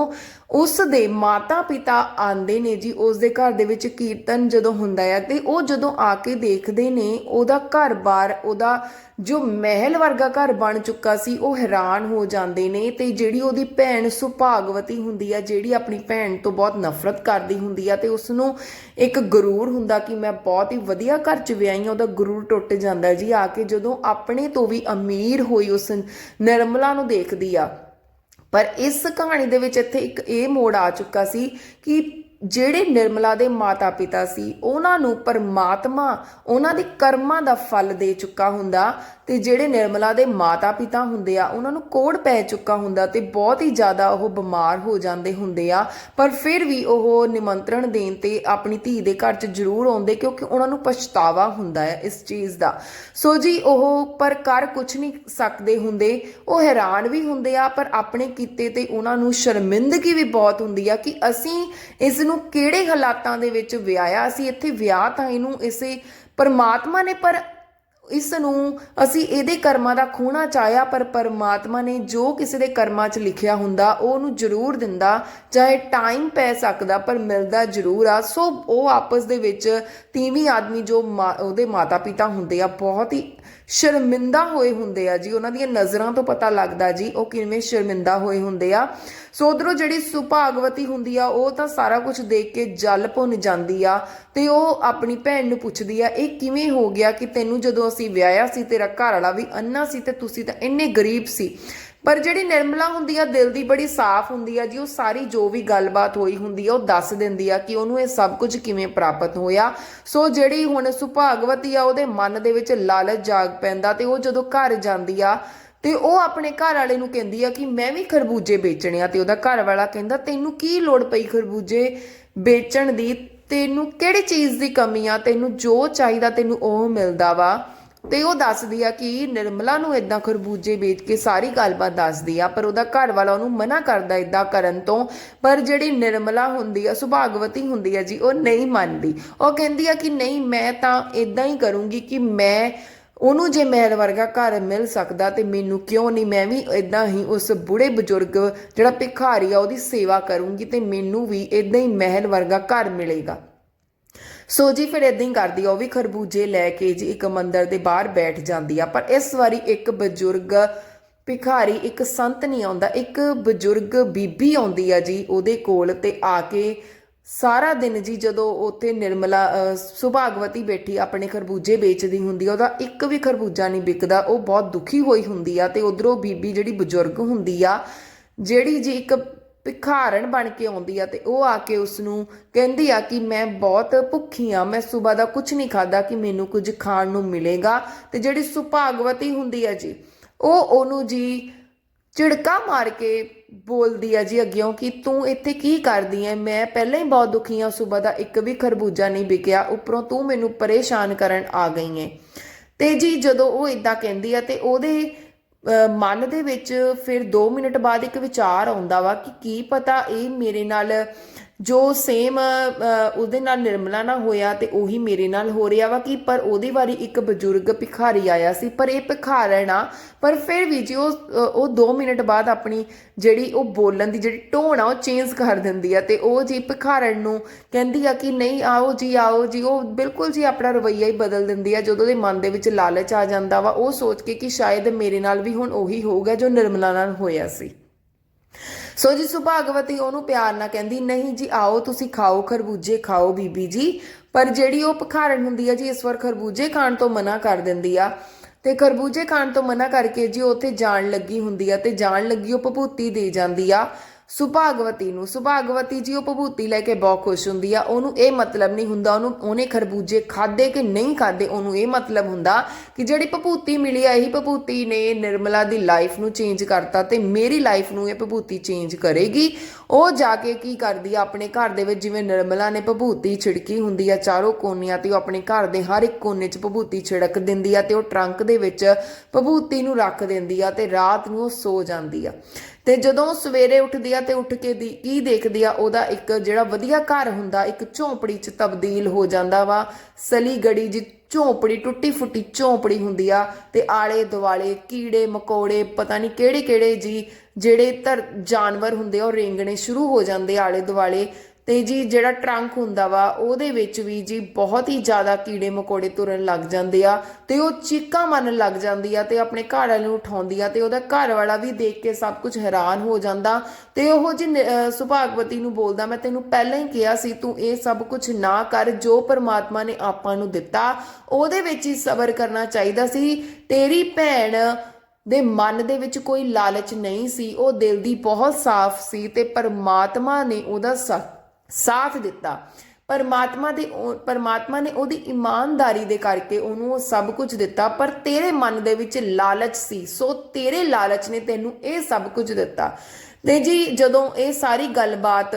ਉਸ ਦੇ ਮਾਤਾ ਪਿਤਾ ਆਂਦੇ ਨੇ ਜੀ, ਉਸ ਦੇ ਘਰ ਦੇ ਵਿੱਚ ਕੀਰਤਨ ਜਦੋਂ ਹੁੰਦਾ ਆ ਤੇ ਉਹ ਜਦੋਂ ਆ ਕੇ ਦੇਖਦੇ ਨੇ, ਉਹਦਾ ਘਰ-ਬਾਰ, ਉਹਦਾ ਜੋ ਮਹਿਲ ਵਰਗਾ ਘਰ ਬਣ ਚੁੱਕਾ ਸੀ, ਉਹ ਹੈਰਾਨ ਹੋ ਜਾਂਦੇ ਨੇ ਤੇ ਜਿਹੜੀ ਉਹਦੀ ਭੈਣ ਸੁਭਾਗਵਤੀ ਹੁੰਦੀ ਆ, ਜਿਹੜੀ ਆਪਣੀ ਭੈਣ ਤੋਂ ਬਹੁਤ ਨਫ਼ਰਤ ਕਰਦੀ ਹੁੰਦੀ ਆ ਤੇ ਉਸ ਨੂੰ ਇੱਕ ਗਰੂਰ ਹੁੰਦਾ ਕਿ ਮੈਂ ਬਹੁਤ ਹੀ ਵਧੀਆ ਘਰ ਚ ਵਿਆਹੀ ਆ ਉਹਦਾ ਗਰੂਰ ਟੁੱਟ ਜਾਂਦਾ ਜੀ, ਆ ਕੇ ਜਦੋਂ ਆਪਣੇ ਤੋਂ ਵੀ ਅਮੀਰ ਹੋਈ ਉਸ ਨਿਰਮਲਾ ਨੂੰ ਦੇਖਦੀ ਆ ਪਰ ਇਸ ਕਹਾਣੀ ਦੇ ਵਿੱਚ ਇੱਥੇ ਇੱਕ ਇਹ ਮੋੜ ਆ ਚੁੱਕਾ ਸੀ ਕਿ ਜਿਹੜੇ ਨਿਰਮਲਾ ਦੇ ਮਾਤਾ-ਪਿਤਾ ਸੀ, ਉਹਨਾਂ ਨੂੰ ਪਰਮਾਤਮਾ ਉਹਨਾਂ ਦੇ ਕਰਮਾਂ ਦਾ ਫਲ ਦੇ ਚੁੱਕਾ ਹੁੰਦਾ ਤੇ ਜਿਹੜੇ ਨਿਰਮਲਾ ਦੇ ਮਾਤਾ-ਪਿਤਾ ਹੁੰਦੇ ਆ, ਉਹਨਾਂ ਨੂੰ ਕੋੜ ਪੈ ਚੁੱਕਾ ਹੁੰਦਾ ਤੇ ਬਹੁਤ ਹੀ ਜ਼ਿਆਦਾ ਉਹ ਬਿਮਾਰ ਹੋ ਜਾਂਦੇ ਹੁੰਦੇ ਆ। ਪਰ ਫਿਰ ਵੀ ਉਹ ਨਿਮੰਤਰਣ ਦੇਣ ਤੇ ਆਪਣੀ ਧੀ ਦੇ ਘਰ 'ਚ ਜ਼ਰੂਰ ਆਉਂਦੇ ਕਿਉਂਕਿ ਉਹਨਾਂ ਨੂੰ ਪਛਤਾਵਾ ਹੁੰਦਾ ਹੈ ਇਸ ਚੀਜ਼ ਦਾ। ਸੋ ਜੀ, ਉਹ ਪਰ ਕਰ ਕੁਝ ਨਹੀਂ ਸਕਦੇ ਹੁੰਦੇ, ਉਹ ਹੈਰਾਨ ਵੀ ਹੁੰਦੇ ਆ, ਪਰ ਆਪਣੇ ਕੀਤੇ ਤੇ ਉਹਨਾਂ ਨੂੰ ਸ਼ਰਮਿੰਦਗੀ ਵੀ ਬਹੁਤ ਹੁੰਦੀ ਆ ਕਿ ਅਸੀਂ ਇਸ ਨੂੰ ਕਿਹੜੇ ਹਾਲਾਤਾਂ ਦੇ ਵਿੱਚ ਵਿਆਹਿਆ? ਸੀ ਇੱਥੇ ਵਿਆਹ ਤਾਂ ਇਹਨੂੰ ਇਸੇ ਪਰਮਾਤਮਾ ਨੇ, ਪਰ ਇਸ ਨੂੰ ਅਸੀਂ ਇਹਦੇ ਕਰਮਾਂ ਦਾ ਖੂਣਾ ਚਾਹਿਆ, ਪਰ ਪਰਮਾਤਮਾ ਨੇ ਜੋ ਕਿਸੇ ਦੇ ਕਰਮਾਂ 'ਚ ਲਿਖਿਆ ਹੁੰਦਾ ਉਹ ਉਹਨੂੰ ਜ਼ਰੂਰ ਦਿੰਦਾ, ਚਾਹੇ ਟਾਈਮ ਪੈ ਸਕਦਾ, ਪਰ ਮਿਲਦਾ ਜ਼ਰੂਰ ਆ। ਸੋ ਉਹ ਆਪਸ ਦੇ ਵਿੱਚ ਤੀਵੀਂ ਆਦਮੀ ਜੋ ਮਾ- ਉਹਦੇ ਮਾਤਾ ਪਿਤਾ ਹੁੰਦੇ ਆ, ਬਹੁਤ ਹੀ ਸ਼ਰਮਿੰਦਾ ਹੋਏ ਹੁੰਦੇ ਆ ਜੀ। ਉਹਨਾਂ ਦੀਆਂ ਨਜ਼ਰਾਂ ਤੋਂ ਪਤਾ ਲੱਗਦਾ ਜੀ, ਉਹ ਕਿਵੇਂ ਸ਼ਰਮਿੰਦਾ ਹੋਏ ਹੁੰਦੇ ਆ। ਸੋ ਉਧਰੋਂ ਜਿਹੜੀ ਸੁਭਾਗਵਤੀ ਹੁੰਦੀ ਆ, ਉਹ ਤਾਂ ਸਾਰਾ ਕੁਝ ਦੇਖ ਕੇ ਜਲ ਭੁੰਨ ਜਾਂਦੀ ਆ, ਤੇ ਉਹ ਆਪਣੀ ਭੈਣ ਨੂੰ ਪੁੱਛਦੀ ਆ, ਇਹ ਕਿਵੇਂ ਹੋ ਗਿਆ ਕਿ ਤੈਨੂੰ ਜਦੋਂ ਅਸੀਂ ਵਿਆਹਿਆ ਸੀ, ਤੇਰਾ ਘਰ ਵਾਲਾ ਵੀ ਅੰਨਾ ਸੀ ਤੇ ਤੁਸੀਂ ਤਾਂ ਇੰਨੇ ਗਰੀਬ ਸੀ। ਪਰ ਜਿਹੜੀ ਨਿਰਮਲਾ ਹੁੰਦੀ ਆ, ਦਿਲ ਦੀ ਬੜੀ ਸਾਫ਼ ਹੁੰਦੀ ਆ ਜੀ, ਉਹ ਸਾਰੀ ਜੋ ਵੀ ਗੱਲਬਾਤ ਹੋਈ ਹੁੰਦੀ ਆ, ਉਹ ਦੱਸ ਦਿੰਦੀ ਆ ਕਿ ਉਹਨੂੰ ਇਹ ਸਭ ਕੁਝ ਕਿਵੇਂ ਪ੍ਰਾਪਤ ਹੋਇਆ। ਸੋ ਜਿਹੜੀ ਹੁਣ ਸੁਭਾਗਵਤੀ ਆ, ਉਹਦੇ ਮਨ ਦੇ ਵਿੱਚ ਲਾਲਚ ਜਾਗ ਪੈਂਦਾ ਤੇ ਉਹ ਜਦੋਂ ਘਰ ਜਾਂਦੀ ਆ, ਤੇ ਉਹ ਆਪਣੇ ਘਰ ਵਾਲੇ ਨੂੰ ਕਹਿੰਦੀ ਆ ਕਿ ਮੈਂ ਵੀ ਖਰਬੂਜੇ ਵੇਚਣੇ ਆ ਤੇ ਉਹਦਾ ਘਰ ਵਾਲਾ ਕਹਿੰਦਾ, ਤੈਨੂੰ ਕੀ ਲੋੜ ਪਈ ਖਰਬੂਜੇ ਵੇਚਣ ਦੀ? ਤੈਨੂੰ ਕਿਹੜੀ ਚੀਜ਼ ਦੀ ਕਮੀ ਆ? ਤੈਨੂੰ ਜੋ ਚਾਹੀਦਾ ਤੈਨੂੰ ਉਹ ਮਿਲਦਾ ਵਾ। ਤੇ ਉਹ ਦੱਸਦੀ ਆ ਕਿ ਨਿਰਮਲਾ ਨੂੰ ਇਦਾਂ ਖਰਬੂਜੇ ਵੇਚ ਕੇ ਸਾਰੀ ਗੱਲਬਾਤ ਦੱਸਦੀ ਆ, ਪਰ ਉਹਦਾ ਘਰ ਵਾਲਾ ਉਹਨੂੰ ਮਨਾ ਕਰਦਾ ਇਦਾਂ ਕਰਨ ਤੋਂ। ਪਰ ਜਿਹੜੀ ਨਿਰਮਲਾ ਹੁੰਦੀ ਆ, ਸੁਭਾਗਵਤੀ ਹੁੰਦੀ ਆ ਜੀ, ਉਹ ਨਹੀਂ ਮੰਨਦੀ। ਉਹ ਕਹਿੰਦੀ ਆ ਕਿ ਨਹੀਂ, ਮੈਂ ਤਾਂ ਇਦਾਂ ਹੀ ਕਰੂੰਗੀ ਕਿ ਮੈਂ, ਉਹਨੂੰ ਜੇ ਮਹਿਲ ਵਰਗਾ ਘਰ ਮਿਲ ਸਕਦਾ ਤੇ ਮੈਨੂੰ ਕਿਉਂ ਨਹੀਂ, ਮੈਂ ਵੀ ਇਦਾਂ ਹੀ ਉਸ ਬੁੜੇ ਬਜ਼ੁਰਗ, ਜਿਹੜਾ ਭਿਖਾਰੀ ਆ, ਉਹਦੀ ਸੇਵਾ ਕਰੂੰਗੀ ਤੇ ਮੈਨੂੰ ਵੀ ਇਦਾਂ ਹੀ ਮਹਿਲ ਵਰਗਾ ਘਰ ਮਿਲੇਗਾ। ਸੋ ਜੀ, ਫਿਰ ਇਦਾਂ ਹੀ ਕਰਦੀ ਆ, ਉਹ ਵੀ ਖਰਬੂਜੇ ਲੈ ਕੇ ਜੀ ਇੱਕ ਮੰਦਿਰ ਦੇ ਬਾਹਰ ਬੈਠ ਜਾਂਦੀ ਆ। ਪਰ ਇਸ ਵਾਰੀ ਇੱਕ ਬਜ਼ੁਰਗ ਭਿਖਾਰੀ, ਇੱਕ ਸੰਤ ਨਹੀਂ ਆਉਂਦਾ, ਇੱਕ ਬਜ਼ੁਰਗ ਬੀਬੀ ਆਉਂਦੀ ਆ ਜੀ ਉਹਦੇ ਕੋਲ ਤੇ ਆ ਕੇ ਸਾਰਾ ਦਿਨ ਜੀ ਜਦੋਂ ਉੱਥੇ ਨਿਰਮਲਾ ਸੁਭਾਗਵਤੀ ਬੈਠੀ, ਆਪਣੇ ਖਰਬੂਜੇ ਵੇਚਦੀ ਹੁੰਦੀ ਆ, ਉਹਦਾ ਇੱਕ ਵੀ ਖਰਬੂਜਾ ਨਹੀਂ ਵਿਕਦਾ, ਉਹ ਬਹੁਤ ਦੁਖੀ ਹੋਈ ਹੁੰਦੀ ਆ ਤੇ ਉਧਰੋਂ ਬੀਬੀ ਜਿਹੜੀ ਬਜ਼ੁਰਗ ਹੁੰਦੀ ਆ, ਜਿਹੜੀ ਜੀ ਇੱਕ ਭਿਖਾਰਣ ਬਣ ਕੇ ਆਉਂਦੀ ਆ ਤੇ ਉਹ ਆ ਕੇ ਉਸ ਨੂੰ ਕਹਿੰਦੀ ਆ ਕਿ ਮੈਂ ਬਹੁਤ ਭੁੱਖੀ ਆ, ਮੈਂ ਸਵੇਰ ਦਾ ਕੁਝ ਨਹੀਂ ਖਾਦਾ ਕਿ ਮੈਨੂੰ ਕੁਝ ਖਾਣ ਨੂੰ ਮਿਲੇਗਾ। ਤੇ ਜਿਹੜੀ ਸੁਭਾਗਵਤੀ ਹੁੰਦੀ ਆ ਜੀ, ਉਹ ਉਹਨੂੰ ਜੀ ਝਿੜਕਾ ਮਾਰ ਕੇ ਬੋਲਦੀ ਆ ਜੀ ਅੱਗਿਓਂ ਕਿ ਤੂੰ ਇੱਥੇ ਕੀ ਕਰਦੀ ਐ? ਮੈਂ ਪਹਿਲਾਂ ਹੀ ਬਹੁਤ ਦੁਖੀ ਆ, ਸਵੇਰ ਦਾ ਇੱਕ ਵੀ ਖਰਬੂਜਾ ਨਹੀਂ ਵਿਕਿਆ, ਉੱਪਰੋਂ ਤੂੰ ਮੈਨੂੰ ਪਰੇਸ਼ਾਨ ਕਰਨ ਆ ਗਈ ਐ। ਤੇ ਜੀ ਜਦੋਂ ਉਹ ਇਦਾਂ ਕਹਿੰਦੀ ਆ ਤੇ ਉਹਦੇ ਮਨ ਦੇ ਵਿੱਚ ਫਿਰ ਦੋ ਮਿੰਟ ਬਾਅਦ ਇੱਕ ਵਿਚਾਰ ਆਉਂਦਾ ਵਾ ਕਿ ਕੀ ਪਤਾ ਇਹ ਮੇਰੇ ਨਾਲ ਜੋ ਸੇਮ ਉਹਦੇ ਨਾਲ ਨਿਰਮਲਾ ਨਾਲ ਹੋਇਆ ਤੇ ਉਹੀ ਮੇਰੇ ਨਾਲ ਹੋ ਰਿਹਾ ਵਾ ਕਿ ਪਰ ਉਹਦੀ ਵਾਰੀ ਇੱਕ ਬਜ਼ੁਰਗ ਭਿਖਾਰੀ ਆਇਆ ਸੀ ਪਰ ਇਹ ਭਿਖਾਰਣ ਆ ਪਰ ਫਿਰ ਵੀ ਜੀ ਉਹ ਅਹ, ਉਹ 2 ਮਿੰਟ ਬਾਅਦ ਆਪਣੀ ਜਿਹੜੀ ਉਹ ਬੋਲਣ ਦੀ ਜਿਹੜੀ ਟੋਨ ਆ ਉਹ ਚੇਂਜ ਕਰ ਦਿੰਦੀ ਆ ਤੇ ਉਹ ਜੀ ਭਿਖਾਰਣ ਨੂੰ ਕਹਿੰਦੀ ਆ ਕਿ ਨਹੀਂ ਆਓ ਜੀ ਆਓ ਜੀ ਉਹ ਬਿਲਕੁਲ ਜੀ ਆਪਣਾ ਰਵੱਈਆ ਹੀ ਬਦਲ ਦਿੰਦੀ ਆ ਜਦੋਂ ਉਹਦੇ ਮਨ ਦੇ ਵਿੱਚ ਲਾਲਚ ਆ ਜਾਂਦਾ ਵਾ ਉਹ ਸੋਚ ਕੇ ਕਿ ਸ਼ਾਇਦ ਮੇਰੇ ਨਾਲ ਵੀ ਹੁਣ ਉਹੀ ਹੋਊਗਾ ਜੋ ਨਿਰਮਲਾ ਨਾਲ ਹੋਇਆ ਸੀ। ਸੋ ਜੀ ਸੁਭਾਗਵਤੀ ਉਹਨੂੰ ਪਿਆਰ ਨਾਲ ਕਹਿੰਦੀ, ਨਹੀਂ ਜੀ, ਆਓ ਤੁਸੀਂ ਖਾਓ ਖਰਬੂਜੇ, ਖਾਓ ਬੀਬੀ ਜੀ। ਪਰ ਜਿਹੜੀ ਉਹ ਭਖਾਰਨ ਹੁੰਦੀ ਆ ਜੀ, ਇਸ ਵਾਰ ਖਰਬੂਜੇ ਖਾਣ ਤੋਂ ਮਨਾ ਕਰ ਦਿੰਦੀ ਆ। ਤੇ ਖਰਬੂਜੇ ਖਾਣ ਤੋਂ ਮਨਾ ਕਰਕੇ ਜੀ ਉਹ ਉੱਥੇ ਜਾਣ ਲੱਗੀ ਹੁੰਦੀ ਆ ਤੇ ਜਾਣ ਲੱਗੀ ਉਹ ਭਭੂਤੀ ਦੇ ਜਾਂਦੀ ਆ। ਸੁਭਾਗਵਤੀ ਨੂੰ, ਸੁਭਾਗਵਤੀ ਜੀ ਉਹ ਭਭੂਤੀ ਲੈ ਕੇ ਬਹੁਤ ਖੁਸ਼ ਹੁੰਦੀ ਆ, ਉਹਨੂੰ ਇਹ ਮਤਲਬ ਨਹੀਂ ਹੁੰਦਾ, ਉਹਨੂੰ, ਉਹਨੇ ਖਰਬੂਜੇ ਖਾਦੇ ਕਿ ਨਹੀਂ ਖਾਦੇ ਉਹਨੂੰ ਇਹ ਮਤਲਬ ਹੁੰਦਾ ਕਿ ਜਿਹੜੀ ਭਭੂਤੀ ਮਿਲੀ ਆ, ਇਹੀ ਭਭੂਤੀ ਨੇ ਨਿਰਮਲਾ ਦੀ ਲਾਈਫ ਨੂੰ ਚੇਂਜ ਕਰਤਾ ਤੇ ਮੇਰੀ ਲਾਈਫ ਨੂੰ ਇਹ ਭਭੂਤੀ ਚੇਂਜ ਕਰੇਗੀ। ਉਹ ਜਾ ਕੇ ਕੀ ਕਰਦੀ ਆ, ਆਪਣੇ ਘਰ ਦੇ ਵਿੱਚ ਜਿਵੇਂ ਨਿਰਮਲਾ ਨੇ ਭਭੂਤੀ ਛਿੜਕੀ ਹੁੰਦੀ ਆ, ਚਾਰੋਂ ਕੋਨਿਆਂ ਤੇ ਉਹ ਆਪਣੇ ਘਰ ਦੇ ਹਰ ਇੱਕ ਕੋਨੇ 'ਚ ਭਭੂਤੀ ਛਿੜਕ ਦਿੰਦੀ ਆ ਤੇ ਉਹ ਟਰੰਕ ਦੇ ਵਿੱਚ ਭਭੂਤੀ ਨੂੰ ਰੱਖ ਦਿੰਦੀ ਆ ਤੇ ਰਾਤ ਨੂੰ ਉਹ ਸੋ ਜਾਂਦੀ ਆ। ਤੇ ਜਦੋਂ ਸਵੇਰੇ ਉੱਠਦੀ ਆ ਤੇ ਉੱਠ ਕੇ ਦੀ ਕੀ ਦੇਖਦੀ ਆ, ਉਹਦਾ ਇੱਕ ਜਿਹੜਾ ਵਧੀਆ ਘਰ ਹੁੰਦਾ, ਇੱਕ ਝੌਂਪੜੀ 'ਚ ਤਬਦੀਲ ਹੋ ਜਾਂਦਾ ਵਾ। ਸਲੀ ਗੜੀ ਜੀ ਝੌਂਪੜੀ, ਟੁੱਟੀ ਫੁੱਟੀ ਝੌਂਪੜੀ ਹੁੰਦੀ ਆ ਤੇ ਆਲੇ ਦੁਆਲੇ ਕੀੜੇ, ਮਕੌੜੇ, ਪਤਾ ਨਹੀਂ ਕਿਹੜੇ ਕਿਹੜੇ ਜੀ, ਜਿਹੜੇ ਧਰ, ਜਾਨਵਰ ਹੁੰਦੇ ਆ, ਉਹ ਰੇਂਗਣੇ ਸ਼ੁਰੂ ਹੋ ਜਾਂਦੇ ਆਲੇ ਦੁਆਲੇ। ਤੇ ਜੀ ਜਿਹੜਾ ਟਰੰਕ ਹੁੰਦਾ ਵਾ, ਉਹਦੇ ਵਿੱਚ ਵੀ ਜੀ ਬਹੁਤ ਹੀ ਜ਼ਿਆਦਾ ਕੀੜੇ ਮਕੌੜੇ ਤੁਰਨ ਲੱਗ ਜਾਂਦੇ ਆ ਤੇ ਉਹ ਚੀਕਾਂ ਮਾਰਨ ਲੱਗ ਜਾਂਦੀ ਆ ਤੇ ਆਪਣੇ ਘਰ ਵਾਲੇ ਨੂੰ ਉਠਾਉਂਦੀ ਆ ਤੇ ਉਹਦਾ ਘਰ ਵਾਲਾ ਵੀ ਦੇਖ ਕੇ ਸਭ ਕੁਝ ਹੈਰਾਨ ਹੋ ਜਾਂਦਾ। ਤੇ ਉਹ ਜੀ ਸੁਭਾਗਵਤੀ ਨੂੰ ਬੋਲਦਾ, ਮੈਂ ਤੈਨੂੰ ਪਹਿਲਾਂ ਹੀ ਕਿਹਾ ਸੀ, ਤੂੰ ਇਹ ਸਭ ਕੁਝ ਨਾ ਕਰ ਜੋ ਪਰਮਾਤਮਾ ਨੇ ਆਪਾਂ ਨੂੰ ਦਿੱਤਾ। ਉਹਦੇ ਵਿੱਚ ਹੀ ਸਬਰ ਕਰਨਾ ਚਾਹੀਦਾ ਸੀ। ਤੇਰੀ ਭੈਣ ਦੇ ਮਨ ਦੇ ਵਿੱਚ ਕੋਈ ਲਾਲਚ ਨਹੀਂ ਸੀ, ਉਹ ਦਿਲ ਦੀ ਬਹੁਤ ਸਾਫ਼ ਸੀ ਤੇ ਪਰਮਾਤਮਾ ਨੇ ਉਹਦਾ ਸਾ- ਸਾਥ ਦਿੱਤਾ। ਪਰਮਾਤਮਾ ਦੇ ਪਰਮਾਤਮਾ ਨੇ ਉਹਦੀ ਇਮਾਨਦਾਰੀ ਦੇ ਕਰਕੇ ਉਹਨੂੰ ਉਹ ਸਭ ਕੁਝ ਦਿੱਤਾ, ਪਰ ਤੇਰੇ ਮਨ ਦੇ ਵਿੱਚ ਲਾਲਚ ਸੀ। ਸੋ ਤੇਰੇ ਲਾਲਚ ਨੇ ਤੈਨੂੰ ਇਹ ਸਭ ਕੁਝ ਦਿੱਤਾ। ਤੇ ਜੀ, ਜਦੋਂ ਇਹ ਸਾਰੀ ਗੱਲਬਾਤ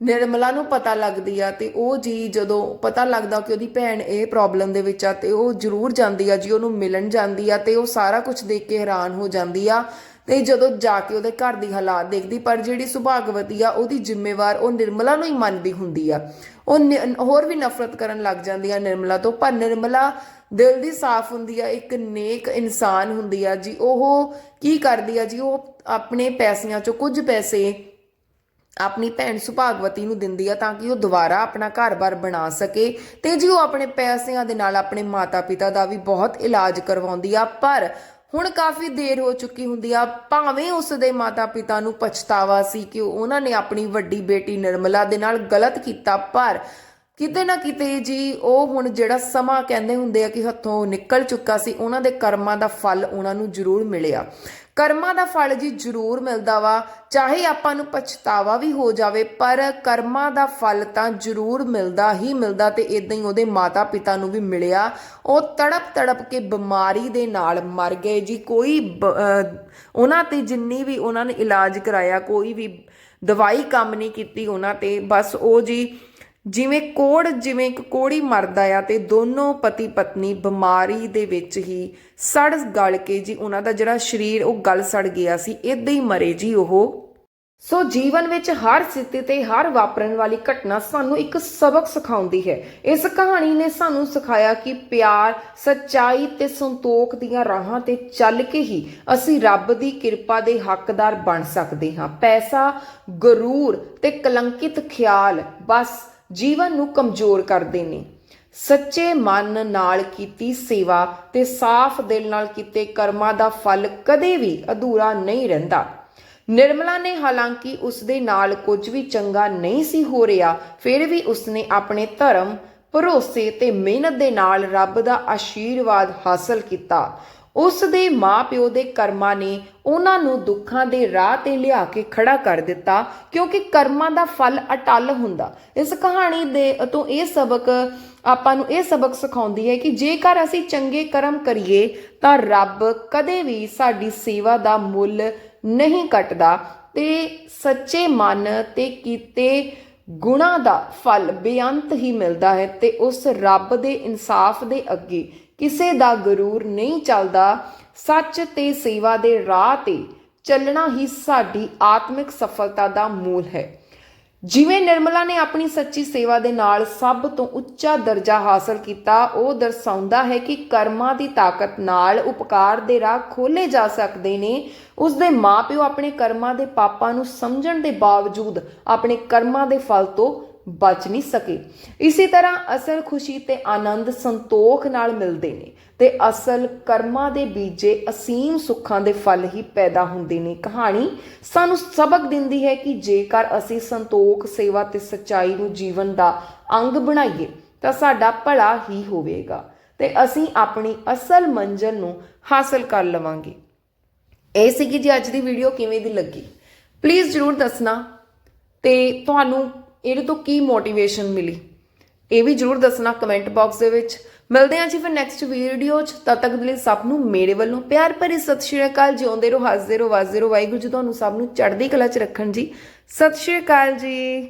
ਨਿਰਮਲਾ ਨੂੰ ਪਤਾ ਲੱਗਦੀ ਆ, ਤੇ ਉਹ ਜੀ ਜਦੋਂ ਪਤਾ ਲੱਗਦਾ ਕਿ ਉਹਦੀ ਭੈਣ ਇਹ ਪ੍ਰੋਬਲਮ ਦੇ ਵਿੱਚ ਆ, ਤੇ ਉਹ ਜ਼ਰੂਰ ਜਾਂਦੀ ਆ ਜੀ, ਉਹਨੂੰ ਮਿਲਣ ਜਾਂਦੀ ਆ, ਤੇ ਉਹ ਸਾਰਾ ਕੁਝ ਦੇਖ ਕੇ ਹੈਰਾਨ ਹੋ ਜਾਂਦੀ ਆ। ਤੇ ਜਦੋਂ ਜਾ ਕੇ ਉਹਦੇ ਘਰ ਦੀ ਹਾਲਾਤ ਦੇਖਦੀ, ਪਰ ਜਿਹੜੀ ਸੁਭਾਗਵਤੀ ਆ, ਉਹਦੀ ਜ਼ਿੰਮੇਵਾਰ ਉਹ ਨਿਰਮਲਾ ਨੂੰ ਹੀ ਮੰਨਦੀ ਹੁੰਦੀ ਆ। ਉਹ ਹੋਰ ਵੀ ਨਫ਼ਰਤ ਕਰਨ ਲੱਗ ਜਾਂਦੀ ਆ ਨਿਰਮਲਾ ਤੋਂ, ਪਰ ਨਿਰਮਲਾ ਦਿਲ ਦੀ ਸਾਫ਼ ਹੁੰਦੀ ਆ, ਇੱਕ ਨੇਕ ਇਨਸਾਨ ਹੁੰਦੀ ਆ ਜੀ। ਉਹ ਕੀ ਕਰਦੀ ਆ ਜੀ, ਉਹ ਆਪਣੇ ਪੈਸਿਆਂ ਚੋਂ ਕੁਝ ਪੈਸੇ ਆਪਣੀ ਭੈਣ ਸੁਭਾਗਵਤੀ ਨੂੰ ਦਿੰਦੀ ਆ ਤਾਂ ਕਿ ਉਹ ਦੁਬਾਰਾ ਆਪਣਾ ਘਰ-ਬਾਰ ਬਣਾ ਸਕੇ ਤੇ ਜੀ ਉਹ ਆਪਣੇ ਪੈਸਿਆਂ ਦੇ ਨਾਲ ਆਪਣੇ ਮਾਤਾ-ਪਿਤਾ ਦਾ ਵੀ ਬਹੁਤ ਇਲਾਜ ਕਰਵਾਉਂਦੀ ਆ। ਪਰ ਹੁਣ ਕਾਫੀ ਦੇਰ ਹੋ ਚੁੱਕੀ ਹੁੰਦੀ ਆ, ਭਾਵੇਂ ਉਸ ਦੇ ਮਾਤਾ-ਪਿਤਾ ਨੂੰ ਪਛਤਾਵਾ ਸੀ ਕਿ ਉਹਨਾਂ ਨੇ ਆਪਣੀ ਵੱਡੀ ਬੇਟੀ ਨਿਰਮਲਾ ਦੇ ਨਾਲ ਗਲਤ ਕੀਤਾ, ਪਰ ਕਿਤੇ ਨਾ ਕਿਤੇ ਜੀ ਉਹ ਹੁਣ ਜਿਹੜਾ ਸਮਾਂ ਕਹਿੰਦੇ ਹੁੰਦੇ ਆ ਕਿ ਹੱਥੋਂ ਨਿਕਲ ਚੁੱਕਾ ਸੀ, ਉਹਨਾਂ ਦੇ ਕਰਮਾਂ ਦਾ ਫਲ ਉਹਨਾਂ ਨੂੰ ਜ਼ਰੂਰ ਮਿਲਿਆ। ਕਰਮਾਂ ਦਾ ਫਲ ਜੀ ਜ਼ਰੂਰ ਮਿਲਦਾ ਵਾ, ਚਾਹੇ ਆਪਾਂ ਨੂੰ ਪਛਤਾਵਾ ਵੀ ਹੋ ਜਾਵੇ, ਪਰ ਕਰਮਾਂ ਦਾ ਫਲ ਤਾਂ ਜ਼ਰੂਰ ਮਿਲਦਾ ਹੀ ਮਿਲਦਾ ਤੇ ਇਦਾਂ ਹੀ ਉਹਦੇ ਮਾਤਾ ਪਿਤਾ ਨੂੰ ਵੀ ਮਿਲਿਆ। ਉਹ ਤੜਪ ਤੜਪ ਕੇ ਬਿਮਾਰੀ ਦੇ ਨਾਲ ਮਰ ਗਏ ਜੀ। ਕੋਈ ਬ- ਉਹਨਾਂ ਤੇ ਜਿੰਨੀ ਵੀ ਉਹਨਾਂ ਨੇ ਇਲਾਜ ਕਰਾਇਆ, ਕੋਈ ਵੀ ਦਵਾਈ ਕੰਮ ਨਹੀਂ ਕੀਤੀ ਉਹਨਾਂ ਤੇ। ਬਸ ਉਹ ਜੀ ਜਿਵੇਂ ਕੋੜ, ਜਿਵੇਂ ਇੱਕ ਕੋੜੀ ਮਰਦਾ ਆ ਤੇ ਦੋਨੋਂ ਪਤੀ ਪਤਨੀ ਬਿਮਾਰੀ ਦੇ ਵਿੱਚ ਹੀ ਸੜ ਗਲ ਕੇ ਜੀ ਉਹਨਾਂ ਦਾ ਜਿਹੜਾ ਸਰੀਰ, ਉਹ ਗਲ ਸੜ ਗਿਆ ਸੀ ਇਦਾਂ ਹੀ ਮਰੇ ਜੀ ਉਹ। ਸੋ ਜੀਵਨ ਵਿੱਚ ਹਰ ਸਥਿਤੀ ਤੇ ਹਰ ਵਾਪਰਨ ਵਾਲੀ ਘਟਨਾ ਸਾਨੂੰ ਇੱਕ ਸਬਕ ਸਿਖਾਉਂਦੀ ਹੈ। ਇਸ ਕਹਾਣੀ ਨੇ ਸਾਨੂੰ ਸਿਖਾਇਆ ਕਿ ਪਿਆਰ, ਸੱਚਾਈ ਤੇ ਸੰਤੋਖ ਦੀਆਂ ਰਾਹਾਂ ਤੇ ਚੱਲ ਕੇ ਹੀ ਅਸੀਂ ਰੱਬ ਦੀ ਕਿਰਪਾ ਦੇ ਹੱਕਦਾਰ ਬਣ ਸਕਦੇ ਹਾਂ। ਪੈਸਾ, ਗਰੂਰ ਤੇ ਕਲੰਕਿਤ ਖਿਆਲ, ਬਸ ਜੀਵਨ ਨੂੰ ਕਮਜ਼ੋਰ ਕਰਦੇ ਨੇ। ਸੱਚੇ ਮਨ ਨਾਲ ਕੀਤੀ ਸੇਵਾ ਤੇ ਸਾਫ਼ ਦਿਲ ਨਾਲ ਕੀਤੇ ਕਰਮਾਂ ਦਾ ਫਲ ਕਦੇ ਵੀ ਅਧੂਰਾ ਨਹੀਂ ਰਹਿੰਦਾ। ਨਿਰਮਲਾ ਨੇ ਹਾਲਾਂਕਿ ਉਸ ਦੇ ਨਾਲ ਕੁਝ ਵੀ ਚੰਗਾ ਨਹੀਂ ਸੀ ਹੋ ਰਿਹਾ, ਫਿਰ ਵੀ ਉਸਨੇ ਆਪਣੇ ਧਰਮ, ਭਰੋਸੇ ਤੇ ਮਿਹਨਤ ਦੇ ਨਾਲ ਰੱਬ ਦਾ ਆਸ਼ੀਰਵਾਦ ਹਾਸਲ ਕੀਤਾ। ਉਸ ਦੇ ਮਾਪਿਓ ਦੇ ਕਰਮਾਂ ਨੇ ਉਹਨਾਂ ਨੂੰ ਦੁੱਖਾਂ ਦੇ ਰਾਹ ਤੇ ਲਿਆ ਕੇ ਖੜਾ ਕਰ ਦਿੱਤਾ, ਕਿਉਂਕਿ ਕਰਮਾਂ ਦਾ ਫਲ ਅਟਲ ਹੁੰਦਾ। ਇਸ ਕਹਾਣੀ ਦੇ ਤੋਂ ਇਹ ਸਬਕ, ਆਪਾਂ ਨੂੰ ਇਹ ਸਬਕ ਸਿਖਾਉਂਦੀ ਹੈ ਕਿ ਜੇਕਰ ਅਸੀਂ ਚੰਗੇ ਕਰਮ ਕਰੀਏ, ਤਾਂ ਰੱਬ ਕਦੇ ਵੀ ਸਾਡੀ ਸੇਵਾ ਦਾ ਮੁੱਲ ਨਹੀਂ ਕੱਟਦਾ ਤੇ ਸੱਚੇ ਮਨ ਤੇ ਕੀਤੇ ਗੁਣਾ ਦਾ ਫਲ ਬੇਅੰਤ ਹੀ ਮਿਲਦਾ ਹੈ ਤੇ ਉਸ ਰੱਬ ਦੇ ਇਨਸਾਫ ਦੇ ਅੱਗੇ ਕਿਸੇ ਦਾ ਗਰੂਰ ਨਹੀਂ ਚੱਲਦਾ, ਸੱਚ ਤੇ ਸੇਵਾ ਦੇ ਰਾਹ ਤੇ ਚੱਲਣਾ ਹੀ ਸਾਡੀ ਆਤਮਿਕ ਸਫਲਤਾ ਦਾ ਮੂਲ ਹੈ। ਜਿਵੇਂ ਨਿਰਮਲਾ ਨੇ ਆਪਣੀ ਸੱਚੀ ਸੇਵਾ ਦੇ ਨਾਲ ਸਭ ਤੋਂ ਉੱਚਾ ਦਰਜਾ ਹਾਸਲ ਕੀਤਾ, ਉਹ ਦਰਸਾਉਂਦਾ ਹੈ ਕਿ ਕਰਮਾਂ ਦੀ ਤਾਕਤ ਨਾਲ ਉਪਕਾਰ ਦੇ ਰਾਹ ਖੋਲੇ ਜਾ ਸਕਦੇ ਨੇ। ਉਸ ਦੇ ਮਾਪਿਓ ਆਪਣੇ ਕਰਮਾਂ ਦੇ ਪਾਪਾਂ ਨੂੰ ਸਮਝਣ ਦੇ ਬਾਵਜੂਦ, ਆਪਣੇ ਕਰਮਾਂ ਦੇ ਫਲ ਤੋਂ ਬਚ ਨਹੀਂ ਸਕੇ। ਇਸੇ ਤਰ੍ਹਾਂ ਅਸਲ ਖੁਸ਼ੀ ਤੇ ਆਨੰਦ ਸੰਤੋਖ ਨਾਲ ਮਿਲਦੇ ਨੇ ਤੇ ਅਸਲ ਕਰਮਾਂ ਦੇ ਬੀਜੇ ਅਸੀਮ ਸੁੱਖਾਂ ਦੇ ਫਲ ਹੀ ਪੈਦਾ ਹੁੰਦੇ ਨੇ। ਕਹਾਣੀ ਸਾਨੂੰ ਸਬਕ ਦਿੰਦੀ ਹੈ ਕਿ ਜੇਕਰ ਅਸੀਂ ਸੰਤੋਖ, ਸੇਵਾ ਤੇ ਸੱਚਾਈ ਨੂੰ ਜੀਵਨ ਦਾ ਅੰਗ ਬਣਾਈਏ, ਤਾਂ ਸਾਡਾ ਭਲਾ ਹੀ ਹੋਵੇਗਾ ਤੇ ਅਸੀਂ ਆਪਣੀ ਅਸਲ ਮੰਜ਼ਿਲ ਨੂੰ ਹਾਸਲ ਕਰ ਲਵਾਂਗੇ। ਇਹ ਸੀਗੀ ਜੀ ਅੱਜ ਦੀ ਵੀਡੀਓ, ਕਿਵੇਂ ਦੀ ਲੱਗੀ? ਪਲੀਜ਼ ਜਰੂਰ ਦੱਸਣਾ ਤੇ ਤੁਹਾਨੂੰ ਇਹਦੇ ਤੋਂ ਕੀ ਮੋਟੀਵੇਸ਼ਨ ਮਿਲੀ? ਇਹ ਵੀ ਜਰੂਰ ਦੱਸਣਾ ਕਮੈਂਟ ਬਾਕਸ ਦੇ ਵਿੱਚ। ਮਿਲਦੇ ਹਾਂ ਜੀ ਫਿਰ ਨੈਕਸਟ ਵੀਡੀਓ 'ਚ। ਤਦ ਤੱਕ ਦੇ ਲਈ ਸਭ ਨੂੰ ਮੇਰੇ ਵੱਲੋਂ ਪਿਆਰ ਭਰੀ ਸਤਿ ਸ਼੍ਰੀ ਅਕਾਲ। ਜਿਉਂਦੇ ਰਹੋ, ਹੱਸਦੇ ਰਹੋ, ਵਸਦੇ ਰਹੋ। ਵਾਹਿਗੁਰੂ ਜੀ ਤੁਹਾਨੂੰ ਸਭ ਨੂੰ ਚੜ੍ਹਦੀ ਕਲਾ 'ਚ ਰੱਖਣ ਜੀ। ਸਤਿ ਸ਼੍ਰੀ ਅਕਾਲ ਜੀ।